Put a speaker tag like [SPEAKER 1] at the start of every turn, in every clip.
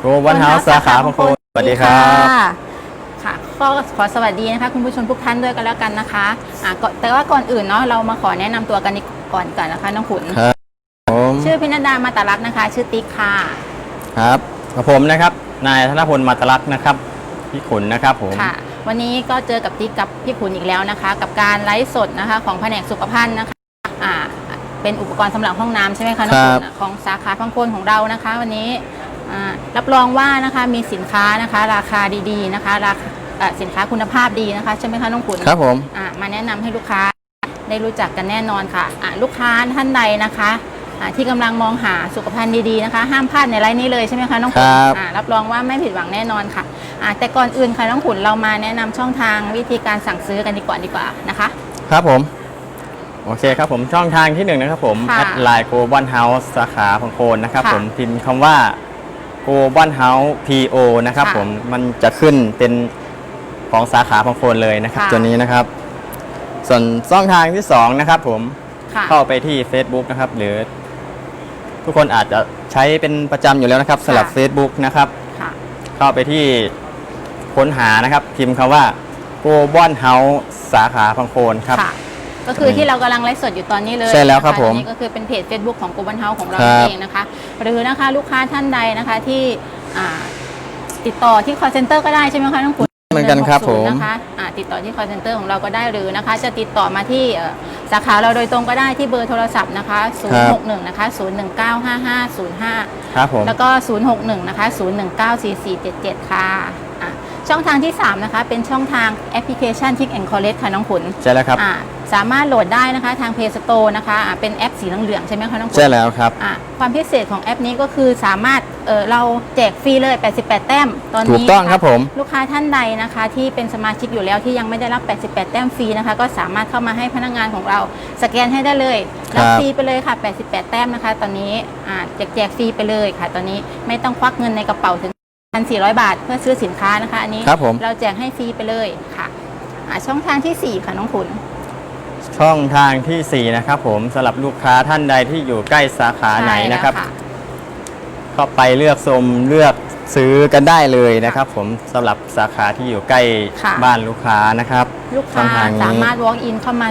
[SPEAKER 1] โกวันเฮาส์สาขาพังโคนสวัสดีครับ
[SPEAKER 2] ค่ะก็ขอสวัสดีนะคะคุณผู้ชมทุกท่านด้วยกันแล้วกันนะคะอะก่อนแต่ว่าก่อนอื่นเนาะเรามาขอแนะนำตัวกันก่อนกันนะคะน้องขุน
[SPEAKER 1] ครับผม
[SPEAKER 2] ชื่อพินัดดามาตารัตน์นะคะ ชื่อติ๊กค่ะ
[SPEAKER 1] ครับกับผมนะครับ นายธนพลมาตลักษณ์นะครับ พี่ขุนนะครับผม
[SPEAKER 2] ค่ะ วันนี้ก็เจอกับติ๊กกับพี่ขุนอีกแล้วนะคะ กับการไลฟ์สดนะคะของแผนกสุขภัณฑ์นะคะอ่าเป็นอุปกรณ์สำหรับห้องน้ำใช่ไหมคะน้องขุนของสาขาพังโคนของเรานะคะ วันนี้อ่า รับรองว่านะคะมีสินค้านะคะราคาดีๆนะคะราคาเอ่อสินค้าคุณภาพดีนะคะใช่ไหมคะน้องขุน
[SPEAKER 1] ครับผม
[SPEAKER 2] อะมาแนะนำให้ลูกค้าได้รู้จักกันแน่นอนค่ะอะลูกค้าท่านใดนะคะอะที่กำลังมองหาสุขภัณฑ์ดีๆนะคะ ห้ามพลาดในไลน์นี้เลยใช่ไหมคะน้องขุน
[SPEAKER 1] ครับ
[SPEAKER 2] อะรับรองว่าไม่ผิดหวังแน่นอนค่ะอะแต่ก่อนอื่นค่ะน้องขุนเรามาแนะนำช่องทางวิธีการสั่งซื้อกันดีกว่าดีกว่านะคะ
[SPEAKER 1] ครับผมโอเคครับผมช่องทางที่หนึ่งนะครับผม
[SPEAKER 2] ค่ะ
[SPEAKER 1] แอดไลน์โกวันเฮาส์สาขาพังโคนนะครับ
[SPEAKER 2] ค่ะ
[SPEAKER 1] ผมพิมพ์คำว่า โกวันเฮาส์ PO นะครับ
[SPEAKER 2] ค่ะ
[SPEAKER 1] ผมมันจะขึ้นเป็นของสาขาพังโคนเลยนะครับ
[SPEAKER 2] ค่ะ
[SPEAKER 1] ตัวนี้นะครับ ส่วนช่องทางที่สองนะครับผม
[SPEAKER 2] ค่ะ
[SPEAKER 1] เข้าไปที่ Facebook นะครับ หรือ ทุกคนอาจจะใช้เป็นประจำอยู่แล้วนะครับสำหรับ
[SPEAKER 2] ค่ะ
[SPEAKER 1] Facebook นะครับ
[SPEAKER 2] ค่ะ
[SPEAKER 1] เข้าไปที่ค้นหานะครับ พิมพ์คำว่า g o b o n House สาขาพังโคนครับ
[SPEAKER 2] ค่ะ ก็คือที่เรากำลังไลฟ์สดอยู่ตอนนี้เลย
[SPEAKER 1] ใช่แล้วครับ
[SPEAKER 2] นะะ
[SPEAKER 1] ผม
[SPEAKER 2] อันนี้ก็คือเป็นเพจ Facebook ของ g o b a n House ของเรา
[SPEAKER 1] ครับ
[SPEAKER 2] เองนะคะ หรือนะคะลูกค้าท่านใดนะคะที่อ่าติดต่อที่ call center ก็ได้ใช่ไหมคะน้องคุณ
[SPEAKER 1] เหมือนกันครับผม
[SPEAKER 2] นะคะอ่าติดต่อที่ call center ของเราก็ได้หรือนะคะ จะติดต่อมาที่เอ่อสาขาเราโดยตรงก็ได้ที่เบอร์โทรศัพท์นะคะ061นะคะ0195505
[SPEAKER 1] ครับผม
[SPEAKER 2] แล้วก็ 061 นะคะ 0194477 ค่ะอะ ช่องทางที่ 3 นะคะ เป็นช่องทางแอปพลิเคชัน Click and Collect ค่ะ น้องขุน
[SPEAKER 1] ใช่แล้วครับ
[SPEAKER 2] อ่า สามารถโหลดได้นะคะทาง Play Store นะคะอ่าเป็นแอปสีเหลืองๆใช่ไหมคะน้องขุน
[SPEAKER 1] ใช่แล้วครับ
[SPEAKER 2] อะความพิเศษของแอปนี้ก็คือสามารถเออเราแจกฟรีเลย 88 แต้ม ตอน
[SPEAKER 1] ถูก
[SPEAKER 2] นี้
[SPEAKER 1] ต้อง
[SPEAKER 2] นะะ
[SPEAKER 1] ครับผม
[SPEAKER 2] ลูกค้าท่านใดนะคะ ที่เป็นสมาชิกอยู่แล้วที่ยังไม่ได้รับ 88 แต้มฟรีนะคะ ก็สามารถเข้ามาให้พนักงานของเราสแกนให้ได้เลย
[SPEAKER 1] ครับ
[SPEAKER 2] รับฟรีไปเลยค่ะ 88 แต้มนะคะ ตอนนี้อ่าแจกแจกฟรีไปเลยค่ะ ตอนนี้ไม่ต้องควักเงินในกระเป๋าถึง 1,400 บาท เพื่อซื้อสินค้านะคะ อันนี้
[SPEAKER 1] ครับผม
[SPEAKER 2] เราแจกให้ฟรีไปเลยค่ะอ่าช่องทางทีสี่4ค่ะน้องขุน
[SPEAKER 1] ช่องทางทีสี่ 4 นะครับผมสำหรับลูกค้าท่านใดที่อยู่ใกล้สาขาไหนนะครับ
[SPEAKER 2] ใช่แล้ว
[SPEAKER 1] เข้าไปเลือกชมเลือกซื้อกันได้เลยนะครับ ผมสำหรับสาขาที่อยู่ใกล้
[SPEAKER 2] ค่ะ
[SPEAKER 1] บ้านลูกค้านะครับ
[SPEAKER 2] ลูก
[SPEAKER 1] ช่
[SPEAKER 2] ค้า
[SPEAKER 1] องทางนี้
[SPEAKER 2] สามารถ walk in เข้ามา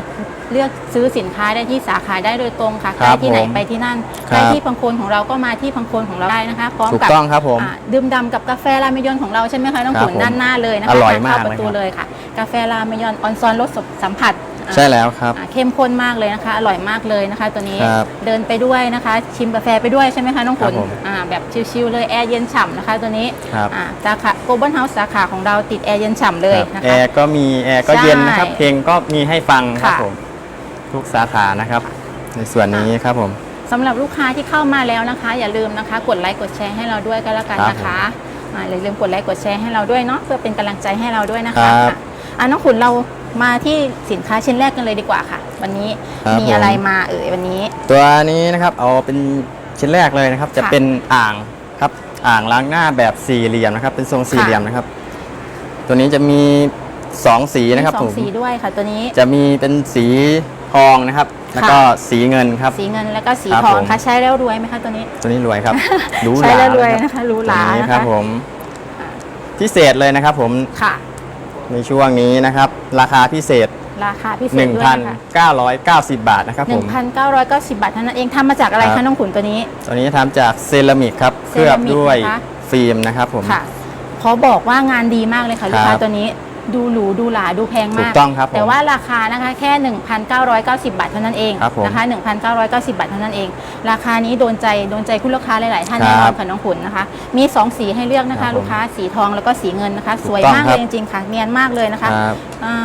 [SPEAKER 2] เลือกซื้อสินค้าได้ที่สาขาได้โดยตรงค่ะ
[SPEAKER 1] ค
[SPEAKER 2] ใก
[SPEAKER 1] รั
[SPEAKER 2] ล้
[SPEAKER 1] บ
[SPEAKER 2] ที่ไหน
[SPEAKER 1] ผม
[SPEAKER 2] ไปที่นั่น
[SPEAKER 1] ครับ
[SPEAKER 2] ใกล้ที่พังโคนของเราก็มาที่พังโคนของเราได้นะคะพร้อม
[SPEAKER 1] ถูก
[SPEAKER 2] กับ
[SPEAKER 1] ต้องครับผม
[SPEAKER 2] อ่าดื่มด่ำกับกาแฟรามยอนของเราใช่ไหมคะน้อง
[SPEAKER 1] ครับ
[SPEAKER 2] ขุน
[SPEAKER 1] ผม
[SPEAKER 2] ด้านหน้าเลยนะคะ
[SPEAKER 1] อร่อย
[SPEAKER 2] ทง
[SPEAKER 1] มาก
[SPEAKER 2] เข้าประตู
[SPEAKER 1] เลยครับ
[SPEAKER 2] เลยค่ะ กาแฟรามยอนออนซอนรสสัมผัสอ่า
[SPEAKER 1] ใช่แล้วครับ
[SPEAKER 2] อ่าเข้มข้นมากเลยนะคะ อร่อยมากเลยนะคะ ตัวนี้
[SPEAKER 1] ครับ
[SPEAKER 2] เดินไปด้วยนะคะ ชิมกาแฟไปด้วยใช่ไหมคะน้องขุน
[SPEAKER 1] ครับผม
[SPEAKER 2] อ่าแบบชิลๆเลยแอร์เย็นฉ่ำนะคะ ตัวนี้
[SPEAKER 1] ครับ
[SPEAKER 2] อ่าสาขาโกลบอลเฮาส์สาขาของเราติดแอร์เย็นฉ่ำเลย
[SPEAKER 1] ครับ
[SPEAKER 2] นะ
[SPEAKER 1] แอ
[SPEAKER 2] คะ
[SPEAKER 1] ร์ก็มีแอร์ก็เย็นนะครับ
[SPEAKER 2] ใช่
[SPEAKER 1] เพลงก็มีให้ฟังครับ
[SPEAKER 2] ค่ะ
[SPEAKER 1] ผม ทุกสาขานะครับ ในส่วนนี้ครับผม
[SPEAKER 2] สำหรับลูกค้าที่เข้ามาแล้วนะคะ อย่าลืมนะคะ กดไลค์กดแชร์ให้เราด้วยก็แล้วกันนะคะอ่าอย่าลืมกดไลค์กดแชร์ให้เราด้วยเนาะเพื่อเป็นกำลังใจให้เราด้วยนะคะ
[SPEAKER 1] ครับ
[SPEAKER 2] อะอะน้องขุนเรา มาที่สินค้าชิ้นแรกกันเลยดีกว่าค่ะ วันนี้
[SPEAKER 1] ครับ
[SPEAKER 2] มี
[SPEAKER 1] ผม
[SPEAKER 2] อะไรมาเอ่ยวันนี้
[SPEAKER 1] ตัวนี้นะครับเอาเป็นชิ้นแรกเลยนะครับ จะ
[SPEAKER 2] ค่ะ
[SPEAKER 1] เป็นอ่างครับอ่างล้างหน้าแบบสี่เหลี่ยมนะครับ เป็นทรงสี่
[SPEAKER 2] ค่ะ
[SPEAKER 1] เหลี่ยมนะครับ ตัวนี้จะมีสองสีนะครับ
[SPEAKER 2] มีสอ
[SPEAKER 1] ผ
[SPEAKER 2] ง
[SPEAKER 1] ม
[SPEAKER 2] สีด้วยค่ะ ตัวนี้
[SPEAKER 1] จะมีเป็นสีทองนะครับ แล้วก็สีเงินครับ
[SPEAKER 2] สีเงินแล้วก็สี
[SPEAKER 1] ครับ
[SPEAKER 2] ทอง
[SPEAKER 1] ผม
[SPEAKER 2] ค่ะใช้แล้วรวยไหมคะตัวนี้
[SPEAKER 1] ตัวนี้รวยครับหรูห
[SPEAKER 2] ใช้
[SPEAKER 1] รา
[SPEAKER 2] แล้วรวย
[SPEAKER 1] นะ
[SPEAKER 2] นะ
[SPEAKER 1] ครั
[SPEAKER 2] คะหรูหรา
[SPEAKER 1] ตัวนี้
[SPEAKER 2] นะ
[SPEAKER 1] ครั
[SPEAKER 2] คะ
[SPEAKER 1] บผมพิเศษเลยนะครับผม
[SPEAKER 2] ค่ะ
[SPEAKER 1] ในช่วงนี้นะครับ ราคาพิเศษ
[SPEAKER 2] ราคาพิเศษด้วยนะคะ
[SPEAKER 1] 1,990 บาทนะครับ
[SPEAKER 2] ห
[SPEAKER 1] ผ
[SPEAKER 2] นึ่
[SPEAKER 1] ม
[SPEAKER 2] งพันเก้าร้อยเก้าสิบบาทเท่านั้นเองทำมาจากอะไร
[SPEAKER 1] ครั
[SPEAKER 2] คะ
[SPEAKER 1] บ
[SPEAKER 2] น้องขุนตัวนี้
[SPEAKER 1] ตัวนี้ทำจากเซรามิกครับ
[SPEAKER 2] เซ
[SPEAKER 1] เคลือ
[SPEAKER 2] รา
[SPEAKER 1] บ
[SPEAKER 2] มิก
[SPEAKER 1] ด้วย
[SPEAKER 2] นะคะ
[SPEAKER 1] ฟิล์มนะครับผม
[SPEAKER 2] ค่ะ ขอบอกว่างานดีมากเลยค่ะ
[SPEAKER 1] ครับ
[SPEAKER 2] ลูกค้าตัวนี้ ดูหรูดูหราดูแพง
[SPEAKER 1] ถู
[SPEAKER 2] มาก
[SPEAKER 1] กต้องครับผม
[SPEAKER 2] แต่ว่าราคานะคะแค่ 1,990 บาทเท่านั้นเอง
[SPEAKER 1] ครับผม
[SPEAKER 2] นะคะ 1,990 บาทเท่านั้นเอง ราคานี้โดนใจโดนใจคุณลูกค้าหลาย ๆ ท่าน
[SPEAKER 1] ครับ
[SPEAKER 2] แน่นอนค่ะน้องขุนนะคะ มี 2 สีให้เลือกนะ
[SPEAKER 1] ครั
[SPEAKER 2] คะ
[SPEAKER 1] บผม
[SPEAKER 2] ลูกค้าสีทองแล้วก็สีเงินนะคะ
[SPEAKER 1] ถูก
[SPEAKER 2] สวย
[SPEAKER 1] ต้อง
[SPEAKER 2] มาก
[SPEAKER 1] ครั
[SPEAKER 2] เล
[SPEAKER 1] บ
[SPEAKER 2] ยจริง ๆ ค่ะ เนียนมากเลยนะคะ
[SPEAKER 1] ครับ
[SPEAKER 2] อ่า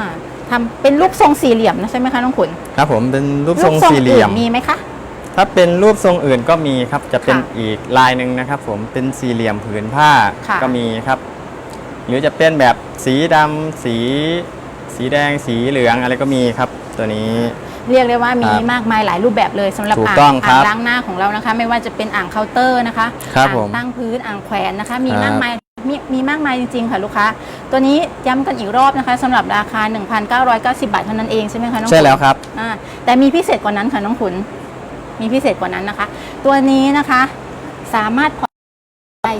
[SPEAKER 2] ทำเป็นรูปทรงสี่เหลี่ยมนะใช่ไหมคะน้องขุน
[SPEAKER 1] ครับผมเป็นรูปทรงสี่เหลี่ยม
[SPEAKER 2] อื่นมีไหมคะ
[SPEAKER 1] ถ้าเป็นรูปทรงอื่นก็มีครับ จะเป็น
[SPEAKER 2] ค่ะ
[SPEAKER 1] อีกลายหนึ่งนะครับ ผมเป็นสี่เหลี่ยมผืนผ้า
[SPEAKER 2] ค่ะ
[SPEAKER 1] ก็มีครับ หรือจะเป็นแบบสีดำสี สีแดงสีเหลืองอะไรก็มีครับ ตัวนี้
[SPEAKER 2] เรียกได้ว่ามี
[SPEAKER 1] ครับ
[SPEAKER 2] มากมายหลายรูปแบบเลยสำหรับ
[SPEAKER 1] ถูก
[SPEAKER 2] อ่าง
[SPEAKER 1] ต้องครั
[SPEAKER 2] อ่าง
[SPEAKER 1] บ
[SPEAKER 2] ล้างหน้าของเรานะคะ ไม่ว่าจะเป็นอ่างเคาน์เตอร์นะคะ
[SPEAKER 1] ครับ
[SPEAKER 2] อ่าง
[SPEAKER 1] ผม
[SPEAKER 2] ตั้งพื้นอ่างแขวนนะคะ มี
[SPEAKER 1] ครับ
[SPEAKER 2] มากมายมีมีมากมายจริงๆค่ะลูกค้าตัวนี้ย้ำกันอีกรอบนะคะสำหรับราคา 1,990 บาทเท่านั้นเองใช่ไหมคะน้อง
[SPEAKER 1] ใช่
[SPEAKER 2] ขุน
[SPEAKER 1] แล้วครับ
[SPEAKER 2] อ่าแต่มีพิเศษกว่านั้นค่ะน้องขุนมีพิเศษกว่านั้นนะคะ ตัวนี้นะคะสามารถผ่อนได้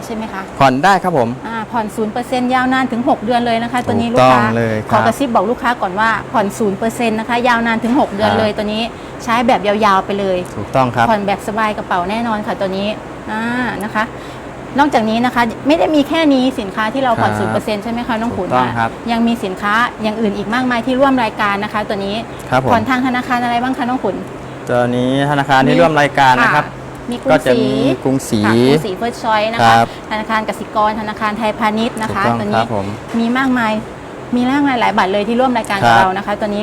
[SPEAKER 2] ใช่ไหมคะ
[SPEAKER 1] ผ่อนได้ครับผม
[SPEAKER 2] อ่าผ่อน0%ยาวนานถึง 6 เดือนเลยนะคะ ตัวนี้
[SPEAKER 1] ถู
[SPEAKER 2] ลู
[SPEAKER 1] ก
[SPEAKER 2] ก
[SPEAKER 1] ต้อง
[SPEAKER 2] ค้า
[SPEAKER 1] เลย
[SPEAKER 2] ข
[SPEAKER 1] ครั
[SPEAKER 2] อบกระซิบบอกลูกค้าก่อนว่าผ่อน0%นะคะ ยาวนานถึง 6 เดือน
[SPEAKER 1] ครับ
[SPEAKER 2] เลย ตัวนี้ใช้แบบยาวๆไปเลย
[SPEAKER 1] ถูกต้องครับ
[SPEAKER 2] ผ่อนแบบสบายกระเป๋าแน่นอนค่ะตัวนี้อ่านะคะ นอกจากนี้นะคะไม่ได้มีแค่นี้สินค้าที่เราผ่อน
[SPEAKER 1] ครับ
[SPEAKER 2] 0%ใช่ไหมคะน้องขุน
[SPEAKER 1] ถูกต้อง
[SPEAKER 2] นะครับ ยังมีสินค้าอย่างอื่นอีกมากมายที่ร่วมรายการนะคะ ตัวนี้
[SPEAKER 1] ครับผม
[SPEAKER 2] ผ่อนทางธนาคารอะไรบ้างคะน้องขุน
[SPEAKER 1] ตัวนี้ธนาคารที่ร่วมรายการนะครับ
[SPEAKER 2] มีกรุ
[SPEAKER 1] ก็
[SPEAKER 2] ง
[SPEAKER 1] จะ
[SPEAKER 2] ศรี
[SPEAKER 1] มีกรุงศรี
[SPEAKER 2] ค่ะกรุงศรีเฟิร์สชอยนะ
[SPEAKER 1] ค
[SPEAKER 2] คะ
[SPEAKER 1] รับ
[SPEAKER 2] ธนาคารกสิกรธนาคารไทยพาณิชย์นะ
[SPEAKER 1] ถูก
[SPEAKER 2] คะ
[SPEAKER 1] ต้อง
[SPEAKER 2] ตัว
[SPEAKER 1] ค
[SPEAKER 2] นี้
[SPEAKER 1] รับผม
[SPEAKER 2] มีมากมายมีมากมายหลายบัตรเลยที่ร่วมรายการกับ
[SPEAKER 1] ครับ
[SPEAKER 2] เรานะคะ ตัวนี้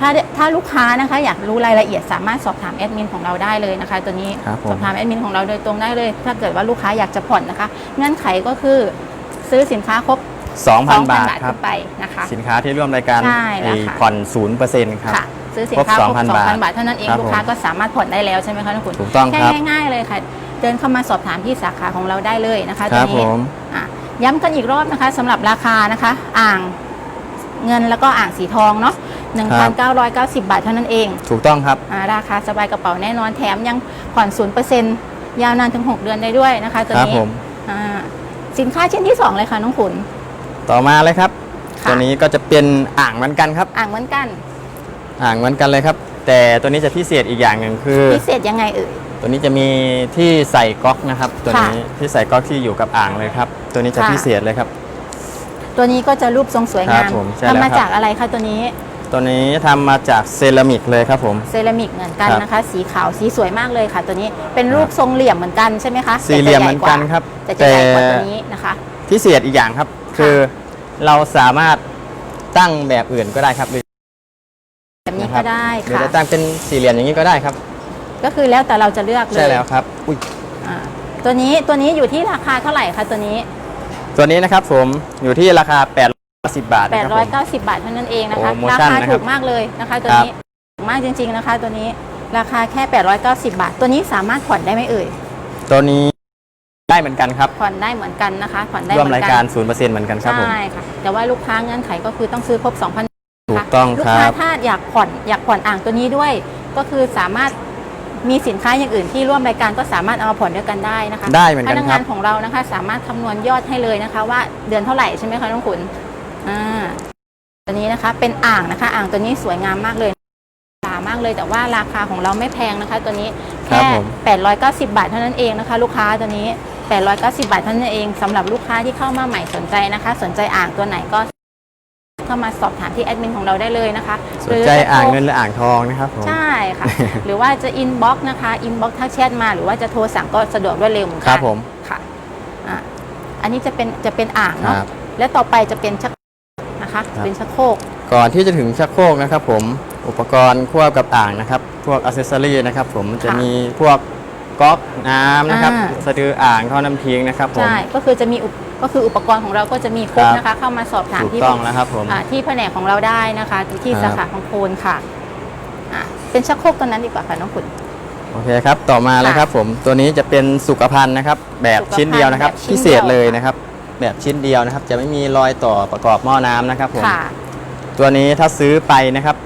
[SPEAKER 2] ถ้าถ้าลูกค้านะคะอยากรู้รายละเอียดสามารถสอบถามแอดมินของเราได้เลยนะคะ ตัวนี้
[SPEAKER 1] ครับผม
[SPEAKER 2] สอบถามแอดมินของเราโดยตรงได้เลย ถ้าเกิดว่าลูกค้าอยากจะผ่อนนะคะเงื่อนไขก็คือซื้อสินค้าครบ
[SPEAKER 1] 2,000 บาท
[SPEAKER 2] บาท
[SPEAKER 1] ครั
[SPEAKER 2] ขึ้
[SPEAKER 1] บ
[SPEAKER 2] นไปนะคะ
[SPEAKER 1] สินค้าที่ร่วมรายการ
[SPEAKER 2] ใช่แล้ว
[SPEAKER 1] ไอ้
[SPEAKER 2] ค่ะ
[SPEAKER 1] ผ่อน0%ครับ
[SPEAKER 2] ค่ะ ซื้อสินค้า
[SPEAKER 1] ค
[SPEAKER 2] ค
[SPEAKER 1] ร
[SPEAKER 2] ร
[SPEAKER 1] บบ2,000
[SPEAKER 2] 2,000 บาท เท่านั้นเอง
[SPEAKER 1] ครับ
[SPEAKER 2] ลูกค้าก็สามารถผ่อนได้แล้วใช่ไหมคะทุกคน
[SPEAKER 1] ถูกต้อง
[SPEAKER 2] แค่
[SPEAKER 1] ครับ
[SPEAKER 2] ง่ายๆเลยค่ะ เดินเข้ามาสอบถามที่สาขาของเราได้เลยนะคะ
[SPEAKER 1] ค
[SPEAKER 2] ตัว
[SPEAKER 1] รับผ
[SPEAKER 2] นี้
[SPEAKER 1] ม
[SPEAKER 2] อะย้ำกันอีกรอบนะคะสำหรับราคานะคะ อ่างเงินแล้วก็อ่างสีทองเนาะ1,990 บาทเท่านั้นเอง
[SPEAKER 1] ถูกต้องครับ
[SPEAKER 2] อ่าราคาสบายกระเป๋าแน่นอนแถมยังผ่อน 0%ยาวนานถึง 6 เดือนได้ด้วยนะคะตัว
[SPEAKER 1] ครับ
[SPEAKER 2] นี้
[SPEAKER 1] ผม
[SPEAKER 2] อ่าสินค้าชิ้นที่ 2 เลยค่ะน้องขุน
[SPEAKER 1] ต่อมาเลยครับ
[SPEAKER 2] ค่ะ
[SPEAKER 1] ตัวนี้ก็จะเป็นอ่างเหมือนกันครับ
[SPEAKER 2] อ่างเหมือนกัน
[SPEAKER 1] อ่างเหมือนกันเลยครับ แต่ตัวนี้จะพิเศษอีกอย่างหนึ่งคือ
[SPEAKER 2] พิเศษยังไงเอ่ย
[SPEAKER 1] ตัวนี้จะมีที่ใส่ก๊อกนะครับ ตัว
[SPEAKER 2] ค่ะ
[SPEAKER 1] นี้ที่ใส่ก๊อกที่อยู่กับอ่างเลยครับ ตัวนี้จะ
[SPEAKER 2] ค่ะ
[SPEAKER 1] พิเศษเลยครับ
[SPEAKER 2] ตัวนี้ก็จะรูปทรงสวยงาม
[SPEAKER 1] ครับผมใช่แล้ว
[SPEAKER 2] ทำมา
[SPEAKER 1] ครับ
[SPEAKER 2] จากอะไรคะตัวนี้
[SPEAKER 1] ตัวนี้ทำมาจากเซรามิกเลยครับผม
[SPEAKER 2] เซรามิกเหมือนกัน
[SPEAKER 1] ครับ
[SPEAKER 2] นะคะ สีขาวสีสวยมากเลยค่ะ ตัวนี้เป็นรูปทรงเหลี่ยมเหมือนกันใช่ไหมคะ
[SPEAKER 1] สี่เหลี่ยมเหมือนกันครับ
[SPEAKER 2] แต่จะใหญ่กว่าตัวนี้นะคะ
[SPEAKER 1] พิเศษอีกอย่างครับ คือเราสามารถตั้งแบบอื่นก็ได้ครับหรือ
[SPEAKER 2] แบบนี้
[SPEAKER 1] นะครั
[SPEAKER 2] ก็
[SPEAKER 1] บ
[SPEAKER 2] ได้
[SPEAKER 1] หรือ
[SPEAKER 2] ค่ะ
[SPEAKER 1] จะตั้งเป็นสี่เหลี่ยมอย่างนี้ก็ได้ครับ
[SPEAKER 2] ก็คือแล้วแต่เราจะเลือกเลย
[SPEAKER 1] ใช่แล้วครับอุ้ย
[SPEAKER 2] อ่าตัวนี้ตัวนี้อยู่ที่ราคาเท่าไหร่คะตัวนี้
[SPEAKER 1] ตัวนี้นะครับผมอยู่ที่ราคา810บาทนะครับผม
[SPEAKER 2] 890 บาทเท่านั้นเองนะคะ
[SPEAKER 1] โปรโม
[SPEAKER 2] รา
[SPEAKER 1] ชั่น
[SPEAKER 2] คา
[SPEAKER 1] นะครับ
[SPEAKER 2] ถูกมากเลยนะคะ ตัว
[SPEAKER 1] ครับ
[SPEAKER 2] นี้ถูกมากจริง ๆนะคะ ตัวนี้ราคาแค่ 890 บาท ตัวนี้สามารถผ่อนได้ไหมเอ่ย
[SPEAKER 1] ตัวนี้ได้เหมือนกันครับ
[SPEAKER 2] ผ่อนได้เหมือนกันนะคะผ่อนได้
[SPEAKER 1] ร่วม
[SPEAKER 2] เหมือ
[SPEAKER 1] ราย
[SPEAKER 2] นกั
[SPEAKER 1] การ
[SPEAKER 2] น
[SPEAKER 1] 0%เหมือนกันครับผม
[SPEAKER 2] ใช่ค่ะแต่ว่าลูกค้าเงื่อนไขก็คือต้องซื้อครบ2,000
[SPEAKER 1] ถูก ต้อง
[SPEAKER 2] ลูก
[SPEAKER 1] ค
[SPEAKER 2] ค้า
[SPEAKER 1] รับ
[SPEAKER 2] ถ้าอยากผ่อนอยากผ่อนอ่างตัวนี้ด้วย ก็คือสามารถมีสินค้าอย่างอื่นที่ร่วมรายการก็สามารถเอามาผ่อนด้วยกันได้นะคะ
[SPEAKER 1] ได้เหมือน
[SPEAKER 2] พ
[SPEAKER 1] กัน
[SPEAKER 2] นัก
[SPEAKER 1] ครั
[SPEAKER 2] งา
[SPEAKER 1] บ
[SPEAKER 2] นของเรานะคะ สามารถคำนวณยอดให้เลยนะคะ ว่าเดือนเท่าไหร่ใช่ไหมคะน้องขุนอ่าตัวนี้นะคะ เป็นอ่างนะคะ อ่างตัวนี้สวยงามมากเลยสามากเลยแต่ว่าราคาของเราไม่แพงนะคะ ตัวนี้
[SPEAKER 1] ครั
[SPEAKER 2] แค่
[SPEAKER 1] บผม
[SPEAKER 2] 890 บาทเท่านั้นเองนะคะ ลูกค้าตัวนี้ 890 บาทเท่านั้นเองสำหรับลูกค้าที่เข้ามาใหม่สนใจนะคะ สนใจอ่างตัวไหนก็ เข้ามาสอบถามที่แอดมินของเราได้เลยนะคะ
[SPEAKER 1] สนใจอ่างเงินหรืออ่างทองนะครับผม
[SPEAKER 2] ใช่ค่ะ หรือว่าจะอินบ็อกนะคะอินบ็อกทักแชทมาหรือว่าจะโทรสั่งก็สะดวกรวดเร็วเหมือน
[SPEAKER 1] ค
[SPEAKER 2] กั
[SPEAKER 1] รับผม
[SPEAKER 2] ค่ะอะอันนี้จะเป็นจะเป็นอ่างเนาะ
[SPEAKER 1] ครับ
[SPEAKER 2] และต่อไปจะเป็นชักนะคะ
[SPEAKER 1] ครับ
[SPEAKER 2] เป็นชักโครก
[SPEAKER 1] ก่อนที่จะถึงชักโครกนะครับผมอุปกรณ์ควบกับอ่างนะครับ พวกอ c เซสซอรี่นะครับผมจะมีพวกก๊อกน้ำนะครับ
[SPEAKER 2] อ่า
[SPEAKER 1] สะดืออ่างท่อน้ำทิ้งนะครับผม
[SPEAKER 2] ใช่ก็คือจะมีอุป ก็คืออุปกรณ์ของเราก็จะมีครบ
[SPEAKER 1] ครับ
[SPEAKER 2] นะคะเข้ามาสอบถาม
[SPEAKER 1] ถูก
[SPEAKER 2] ที่
[SPEAKER 1] ต้องแล้วครับผม
[SPEAKER 2] อ่าที่แผนกของเราได้นะคะที่
[SPEAKER 1] ครั
[SPEAKER 2] สา
[SPEAKER 1] บ
[SPEAKER 2] ขาของโคนค่ะอะเป็นชักโครกตัวนั้นดีกว่าค่ะน้องขุน
[SPEAKER 1] โอเคครับ ต่อมาเลยครับผมตัวนี้จะเป็นสุขภัณฑ์นะครับ แบบ
[SPEAKER 2] สุขภัณฑ์
[SPEAKER 1] ชิ้นเดียวนะครับ
[SPEAKER 2] แบบชิ้น
[SPEAKER 1] พิเศษ
[SPEAKER 2] เดียว
[SPEAKER 1] เลยนะครับ แบบชิ้นเดียวนะครับ จะไม่มีรอยต่อประกอบหม้อน้ำนะครับผม
[SPEAKER 2] ค่ะ
[SPEAKER 1] ตัวนี้ถ้าซื้อไปนะครับ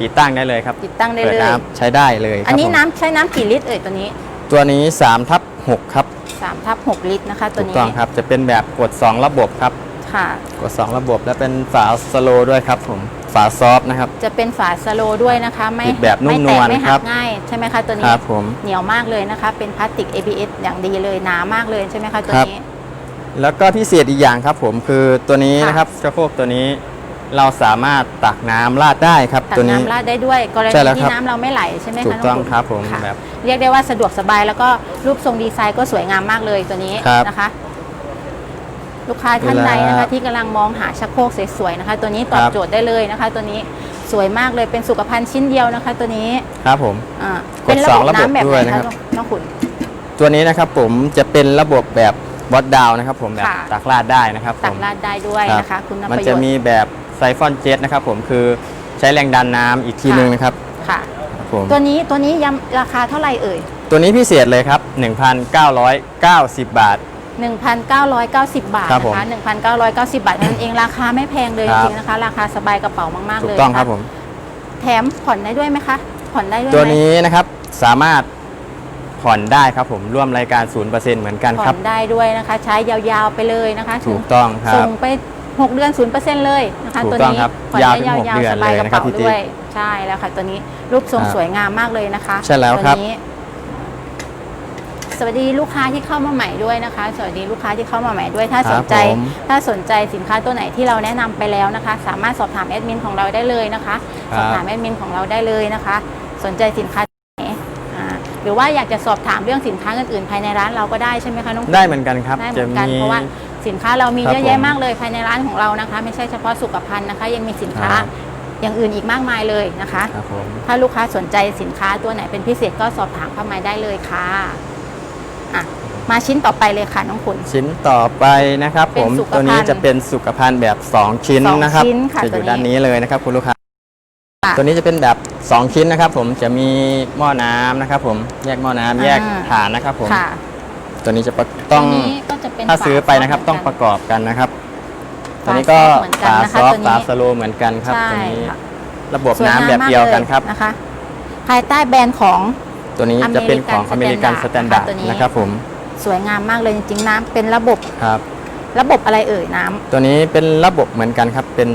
[SPEAKER 1] ติดตั้งได้เลยครับ
[SPEAKER 2] ติดตั้งได้
[SPEAKER 1] เปิด
[SPEAKER 2] เลย
[SPEAKER 1] น้ำใช้ได้เลยครับ
[SPEAKER 2] อันนี้
[SPEAKER 1] ผม
[SPEAKER 2] น้ำใช้น้ำกี่ลิตรเอ่ยตัวนี้
[SPEAKER 1] ตัวนี้3ทับ6ครับ
[SPEAKER 2] 3ทับ6ลิตรนะคะ ตัว
[SPEAKER 1] ถูก
[SPEAKER 2] นี้
[SPEAKER 1] ต้องครับจะเป็นแบบกด 2 ระบบครับ
[SPEAKER 2] ค่ะ
[SPEAKER 1] กด 2 ระบบแล้วเป็นฝาสโลว์ด้วยครับผมฝาซอฟต์นะครับ
[SPEAKER 2] จะเป็นฝาสโลว์ด้วยนะคะ ไม่
[SPEAKER 1] ติดแบบนุ่ม
[SPEAKER 2] ไม่แต
[SPEAKER 1] นว
[SPEAKER 2] ก
[SPEAKER 1] ล
[SPEAKER 2] ไม่
[SPEAKER 1] ค
[SPEAKER 2] หั
[SPEAKER 1] รั
[SPEAKER 2] ก
[SPEAKER 1] บ
[SPEAKER 2] ง่ายใช่ไหมคะตัว
[SPEAKER 1] ค
[SPEAKER 2] นี้
[SPEAKER 1] รับผม
[SPEAKER 2] เหนียวมากเลยนะคะ เป็นพลาสติก ABS อย่างดีเลยหนามากเลยใช่ไหมคะตัว
[SPEAKER 1] ครับ
[SPEAKER 2] นี้
[SPEAKER 1] แล้วก็พิเศษอีกอย่างครับผมคือตัวนี้
[SPEAKER 2] ค่ะ
[SPEAKER 1] นะครับชักโครกตัวนี้ เราสามารถตักน้ำราดได้ครับ
[SPEAKER 2] ตัก
[SPEAKER 1] ตัวนี้
[SPEAKER 2] น้ำราดได้ด้วยกร
[SPEAKER 1] ใช่
[SPEAKER 2] ณี
[SPEAKER 1] แล้วครั
[SPEAKER 2] ที่
[SPEAKER 1] บ
[SPEAKER 2] น้ำเราไม่ไหลใช่ไหมคะ
[SPEAKER 1] ถูกต้อง
[SPEAKER 2] น้ขุน
[SPEAKER 1] ครับผม
[SPEAKER 2] ค่ะ
[SPEAKER 1] แบบ
[SPEAKER 2] เรียกได้ว่าสะดวกสบายแล้วก็รูปทรงดีไซน์ก็สวยงามมากเลยตัวนี้
[SPEAKER 1] ครับ
[SPEAKER 2] นะคะ ลูกค้าท่านใดนะคะที่กำลังมองหาชักโครกสวยๆนะคะ ตัวนี้ตอบ
[SPEAKER 1] ครับ
[SPEAKER 2] โจทย์ได้เลยนะคะ ตัวนี้สวยมากเลยเป็นสุขภัณฑ์ชิ้นเดียวนะคะ ตัวนี้
[SPEAKER 1] ครับผม
[SPEAKER 2] อ่ากเป็
[SPEAKER 1] ด
[SPEAKER 2] นระ
[SPEAKER 1] ส
[SPEAKER 2] บ
[SPEAKER 1] อง
[SPEAKER 2] บ
[SPEAKER 1] ระบบ
[SPEAKER 2] น้ำแบบ
[SPEAKER 1] ด้
[SPEAKER 2] ไห
[SPEAKER 1] วย
[SPEAKER 2] น
[SPEAKER 1] นะครั
[SPEAKER 2] คะ
[SPEAKER 1] บ
[SPEAKER 2] น้องขุน
[SPEAKER 1] ตัวนี้นะครับผมจะเป็นระบบแบบวอดดาวนะครับ ผมแบบ
[SPEAKER 2] ค่ะ
[SPEAKER 1] ตักราดได้นะครับผ
[SPEAKER 2] ตัก
[SPEAKER 1] ม
[SPEAKER 2] ราดได้ด้วย
[SPEAKER 1] ครับ
[SPEAKER 2] นะคะ คุณ
[SPEAKER 1] มัน
[SPEAKER 2] ประโย
[SPEAKER 1] จะ
[SPEAKER 2] ชน์
[SPEAKER 1] มีแบบ ไซฟอนเจ็ตนะครับผมคือใช้แรงดันน้ำอีกที
[SPEAKER 2] ค่ะ
[SPEAKER 1] นึงนะครับ
[SPEAKER 2] ค่ะ
[SPEAKER 1] ครับผม
[SPEAKER 2] ตัวนี้ตัวนี้ยำราคาเท่าไหร่เอ่ย
[SPEAKER 1] ตัวนี้พิเศษเลยครับ 1,990 บาท
[SPEAKER 2] 1,990 บาท
[SPEAKER 1] ครับผม
[SPEAKER 2] นะคะ1,990 บาทเท่านั้นเองราคาไม่แพงเลย
[SPEAKER 1] ค
[SPEAKER 2] จ
[SPEAKER 1] รับ
[SPEAKER 2] ริงๆนะคะ ราคาสบายกระเป๋ามากๆ
[SPEAKER 1] ถู
[SPEAKER 2] เล
[SPEAKER 1] ก
[SPEAKER 2] ย
[SPEAKER 1] ต้อง
[SPEAKER 2] นะะ
[SPEAKER 1] ครับผม
[SPEAKER 2] แถมผ่อนได้ด้วยไหมคะ ผ่อนได้ด้วยไหม
[SPEAKER 1] ตัวนี้นะครับสามารถผ่อนได้ครับผมร่วมรายการ 0%เหมือนกัน
[SPEAKER 2] ผ่
[SPEAKER 1] ครั
[SPEAKER 2] อบนได้ด้วยนะคะ ใช้ยาวๆไปเลยนะคะ
[SPEAKER 1] ถูกต้องครั
[SPEAKER 2] ส่
[SPEAKER 1] บ
[SPEAKER 2] งไป 6 เดือน 0%เลยนะคะ
[SPEAKER 1] ถูก
[SPEAKER 2] ตัว
[SPEAKER 1] ต้อง
[SPEAKER 2] นี้
[SPEAKER 1] ครับ
[SPEAKER 2] ผ่อน
[SPEAKER 1] ยาว
[SPEAKER 2] ได้
[SPEAKER 1] ถึงหก
[SPEAKER 2] ยาว
[SPEAKER 1] เดือ
[SPEAKER 2] ๆ
[SPEAKER 1] น
[SPEAKER 2] สบาย
[SPEAKER 1] เลย
[SPEAKER 2] กระ
[SPEAKER 1] นะครับ
[SPEAKER 2] เป๋า
[SPEAKER 1] พี่ติ๊ก
[SPEAKER 2] ด้วย ใช่แล้วค่ะ ตัวนี้รูปทรง
[SPEAKER 1] ครับ
[SPEAKER 2] สวยงามมากเลยนะคะ
[SPEAKER 1] ใช่แล้วครับ
[SPEAKER 2] ตัวนี้ สวัสดีลูกค้าที่เข้ามาใหม่ด้วยนะคะ สวัสดีลูกค้าที่เข้ามาใหม่ด้วยถ้า
[SPEAKER 1] ค
[SPEAKER 2] ส
[SPEAKER 1] รั
[SPEAKER 2] น
[SPEAKER 1] บ
[SPEAKER 2] ใจ
[SPEAKER 1] ผม
[SPEAKER 2] ถ้าสนใจสินค้าตัวไหนที่เราแนะนำไปแล้วนะคะ สามารถสอบถามแอดมินของเราได้เลยนะคะ
[SPEAKER 1] ครับ
[SPEAKER 2] สอบถามแอดมินของเราได้เลยนะคะ สนใจสินค้าไหนอ่าหรือว่าอยากจะสอบถามเรื่องสินค้าอื่นๆภายในร้านเราก็ได้ใช่ไหมคะน้อง
[SPEAKER 1] ได้เหมือนกันครับ
[SPEAKER 2] ได้เห
[SPEAKER 1] จะ
[SPEAKER 2] มือนกัน
[SPEAKER 1] มี
[SPEAKER 2] เพราะว่า สินค้าเรามี
[SPEAKER 1] ครับ
[SPEAKER 2] เยอะแยะ
[SPEAKER 1] ผม
[SPEAKER 2] มากเลยภายในร้านของเรานะคะ ไม่ใช่เฉพาะสุขภัณฑ์นะคะ ยังมีสินค้า
[SPEAKER 1] ครับ
[SPEAKER 2] อย่างอื่นอีกมากมายเลยนะคะ
[SPEAKER 1] ครับผม
[SPEAKER 2] ถ้าลูกค้าสนใจสินค้าตัวไหนเป็นพิเศษก็สอบถามเข้ามาได้เลยค่ะอะมาชิ้นต่อไปเลยค่ะน้องขุน
[SPEAKER 1] ชิ้นต่อไปนะครับ
[SPEAKER 2] เป็
[SPEAKER 1] ผ
[SPEAKER 2] น
[SPEAKER 1] ม
[SPEAKER 2] สุขภัณฑ์
[SPEAKER 1] ตัวนี้จะเป็นสุขภัณฑ์แบบ 2 ชิ้น
[SPEAKER 2] สอง
[SPEAKER 1] นะครับ
[SPEAKER 2] ชิ้นค่ะ
[SPEAKER 1] จะอยู่
[SPEAKER 2] ตัวนี้
[SPEAKER 1] ด้านนี้เลยนะครับ คุณลูกค้า
[SPEAKER 2] ค่ะ
[SPEAKER 1] ตัวนี้จะเป็นแบบ 2 ชิ้นนะครับ ผมจะมีหม้อน้ำนะครับ ผมแยกหม้อน้ำแยก
[SPEAKER 2] อ่า
[SPEAKER 1] ฐานนะครับ ผม
[SPEAKER 2] ค่ะ
[SPEAKER 1] ตัวนี้จะประต้อง
[SPEAKER 2] ตัวนี้ก็จะเป็น
[SPEAKER 1] ถ้าซื้อไปนะครับ
[SPEAKER 2] ฝา
[SPEAKER 1] ต้อง
[SPEAKER 2] เห
[SPEAKER 1] ป
[SPEAKER 2] มืน
[SPEAKER 1] ระกอบกันนะครับ
[SPEAKER 2] ฝา
[SPEAKER 1] ตัวนี้ก็
[SPEAKER 2] เหมือนกัน
[SPEAKER 1] ฝา
[SPEAKER 2] นะคะ
[SPEAKER 1] ซอฟ
[SPEAKER 2] ตัวนี้
[SPEAKER 1] ฝาสโลว์เหมือนกันครับ
[SPEAKER 2] ใช่
[SPEAKER 1] ตัวนี้
[SPEAKER 2] ค่ะ
[SPEAKER 1] ระบบ
[SPEAKER 2] สวย
[SPEAKER 1] น้ำ
[SPEAKER 2] งาม
[SPEAKER 1] แบบ
[SPEAKER 2] มาก
[SPEAKER 1] เดียวกันครับ
[SPEAKER 2] ลนะคะ ภายใต้แบรนด์ของ
[SPEAKER 1] ตัวนี้จะเป็นของอเมริกันสแตนดาร์ด
[SPEAKER 2] ตัวนี้
[SPEAKER 1] นะครับผม
[SPEAKER 2] สวยงามมากเลยจริงๆน้ำเป็นระบบ
[SPEAKER 1] ครับ
[SPEAKER 2] ระบบอะไรเอ่ยน้ำ
[SPEAKER 1] ตัวนี้เป็นระบบเหมือนกันครับ เป็น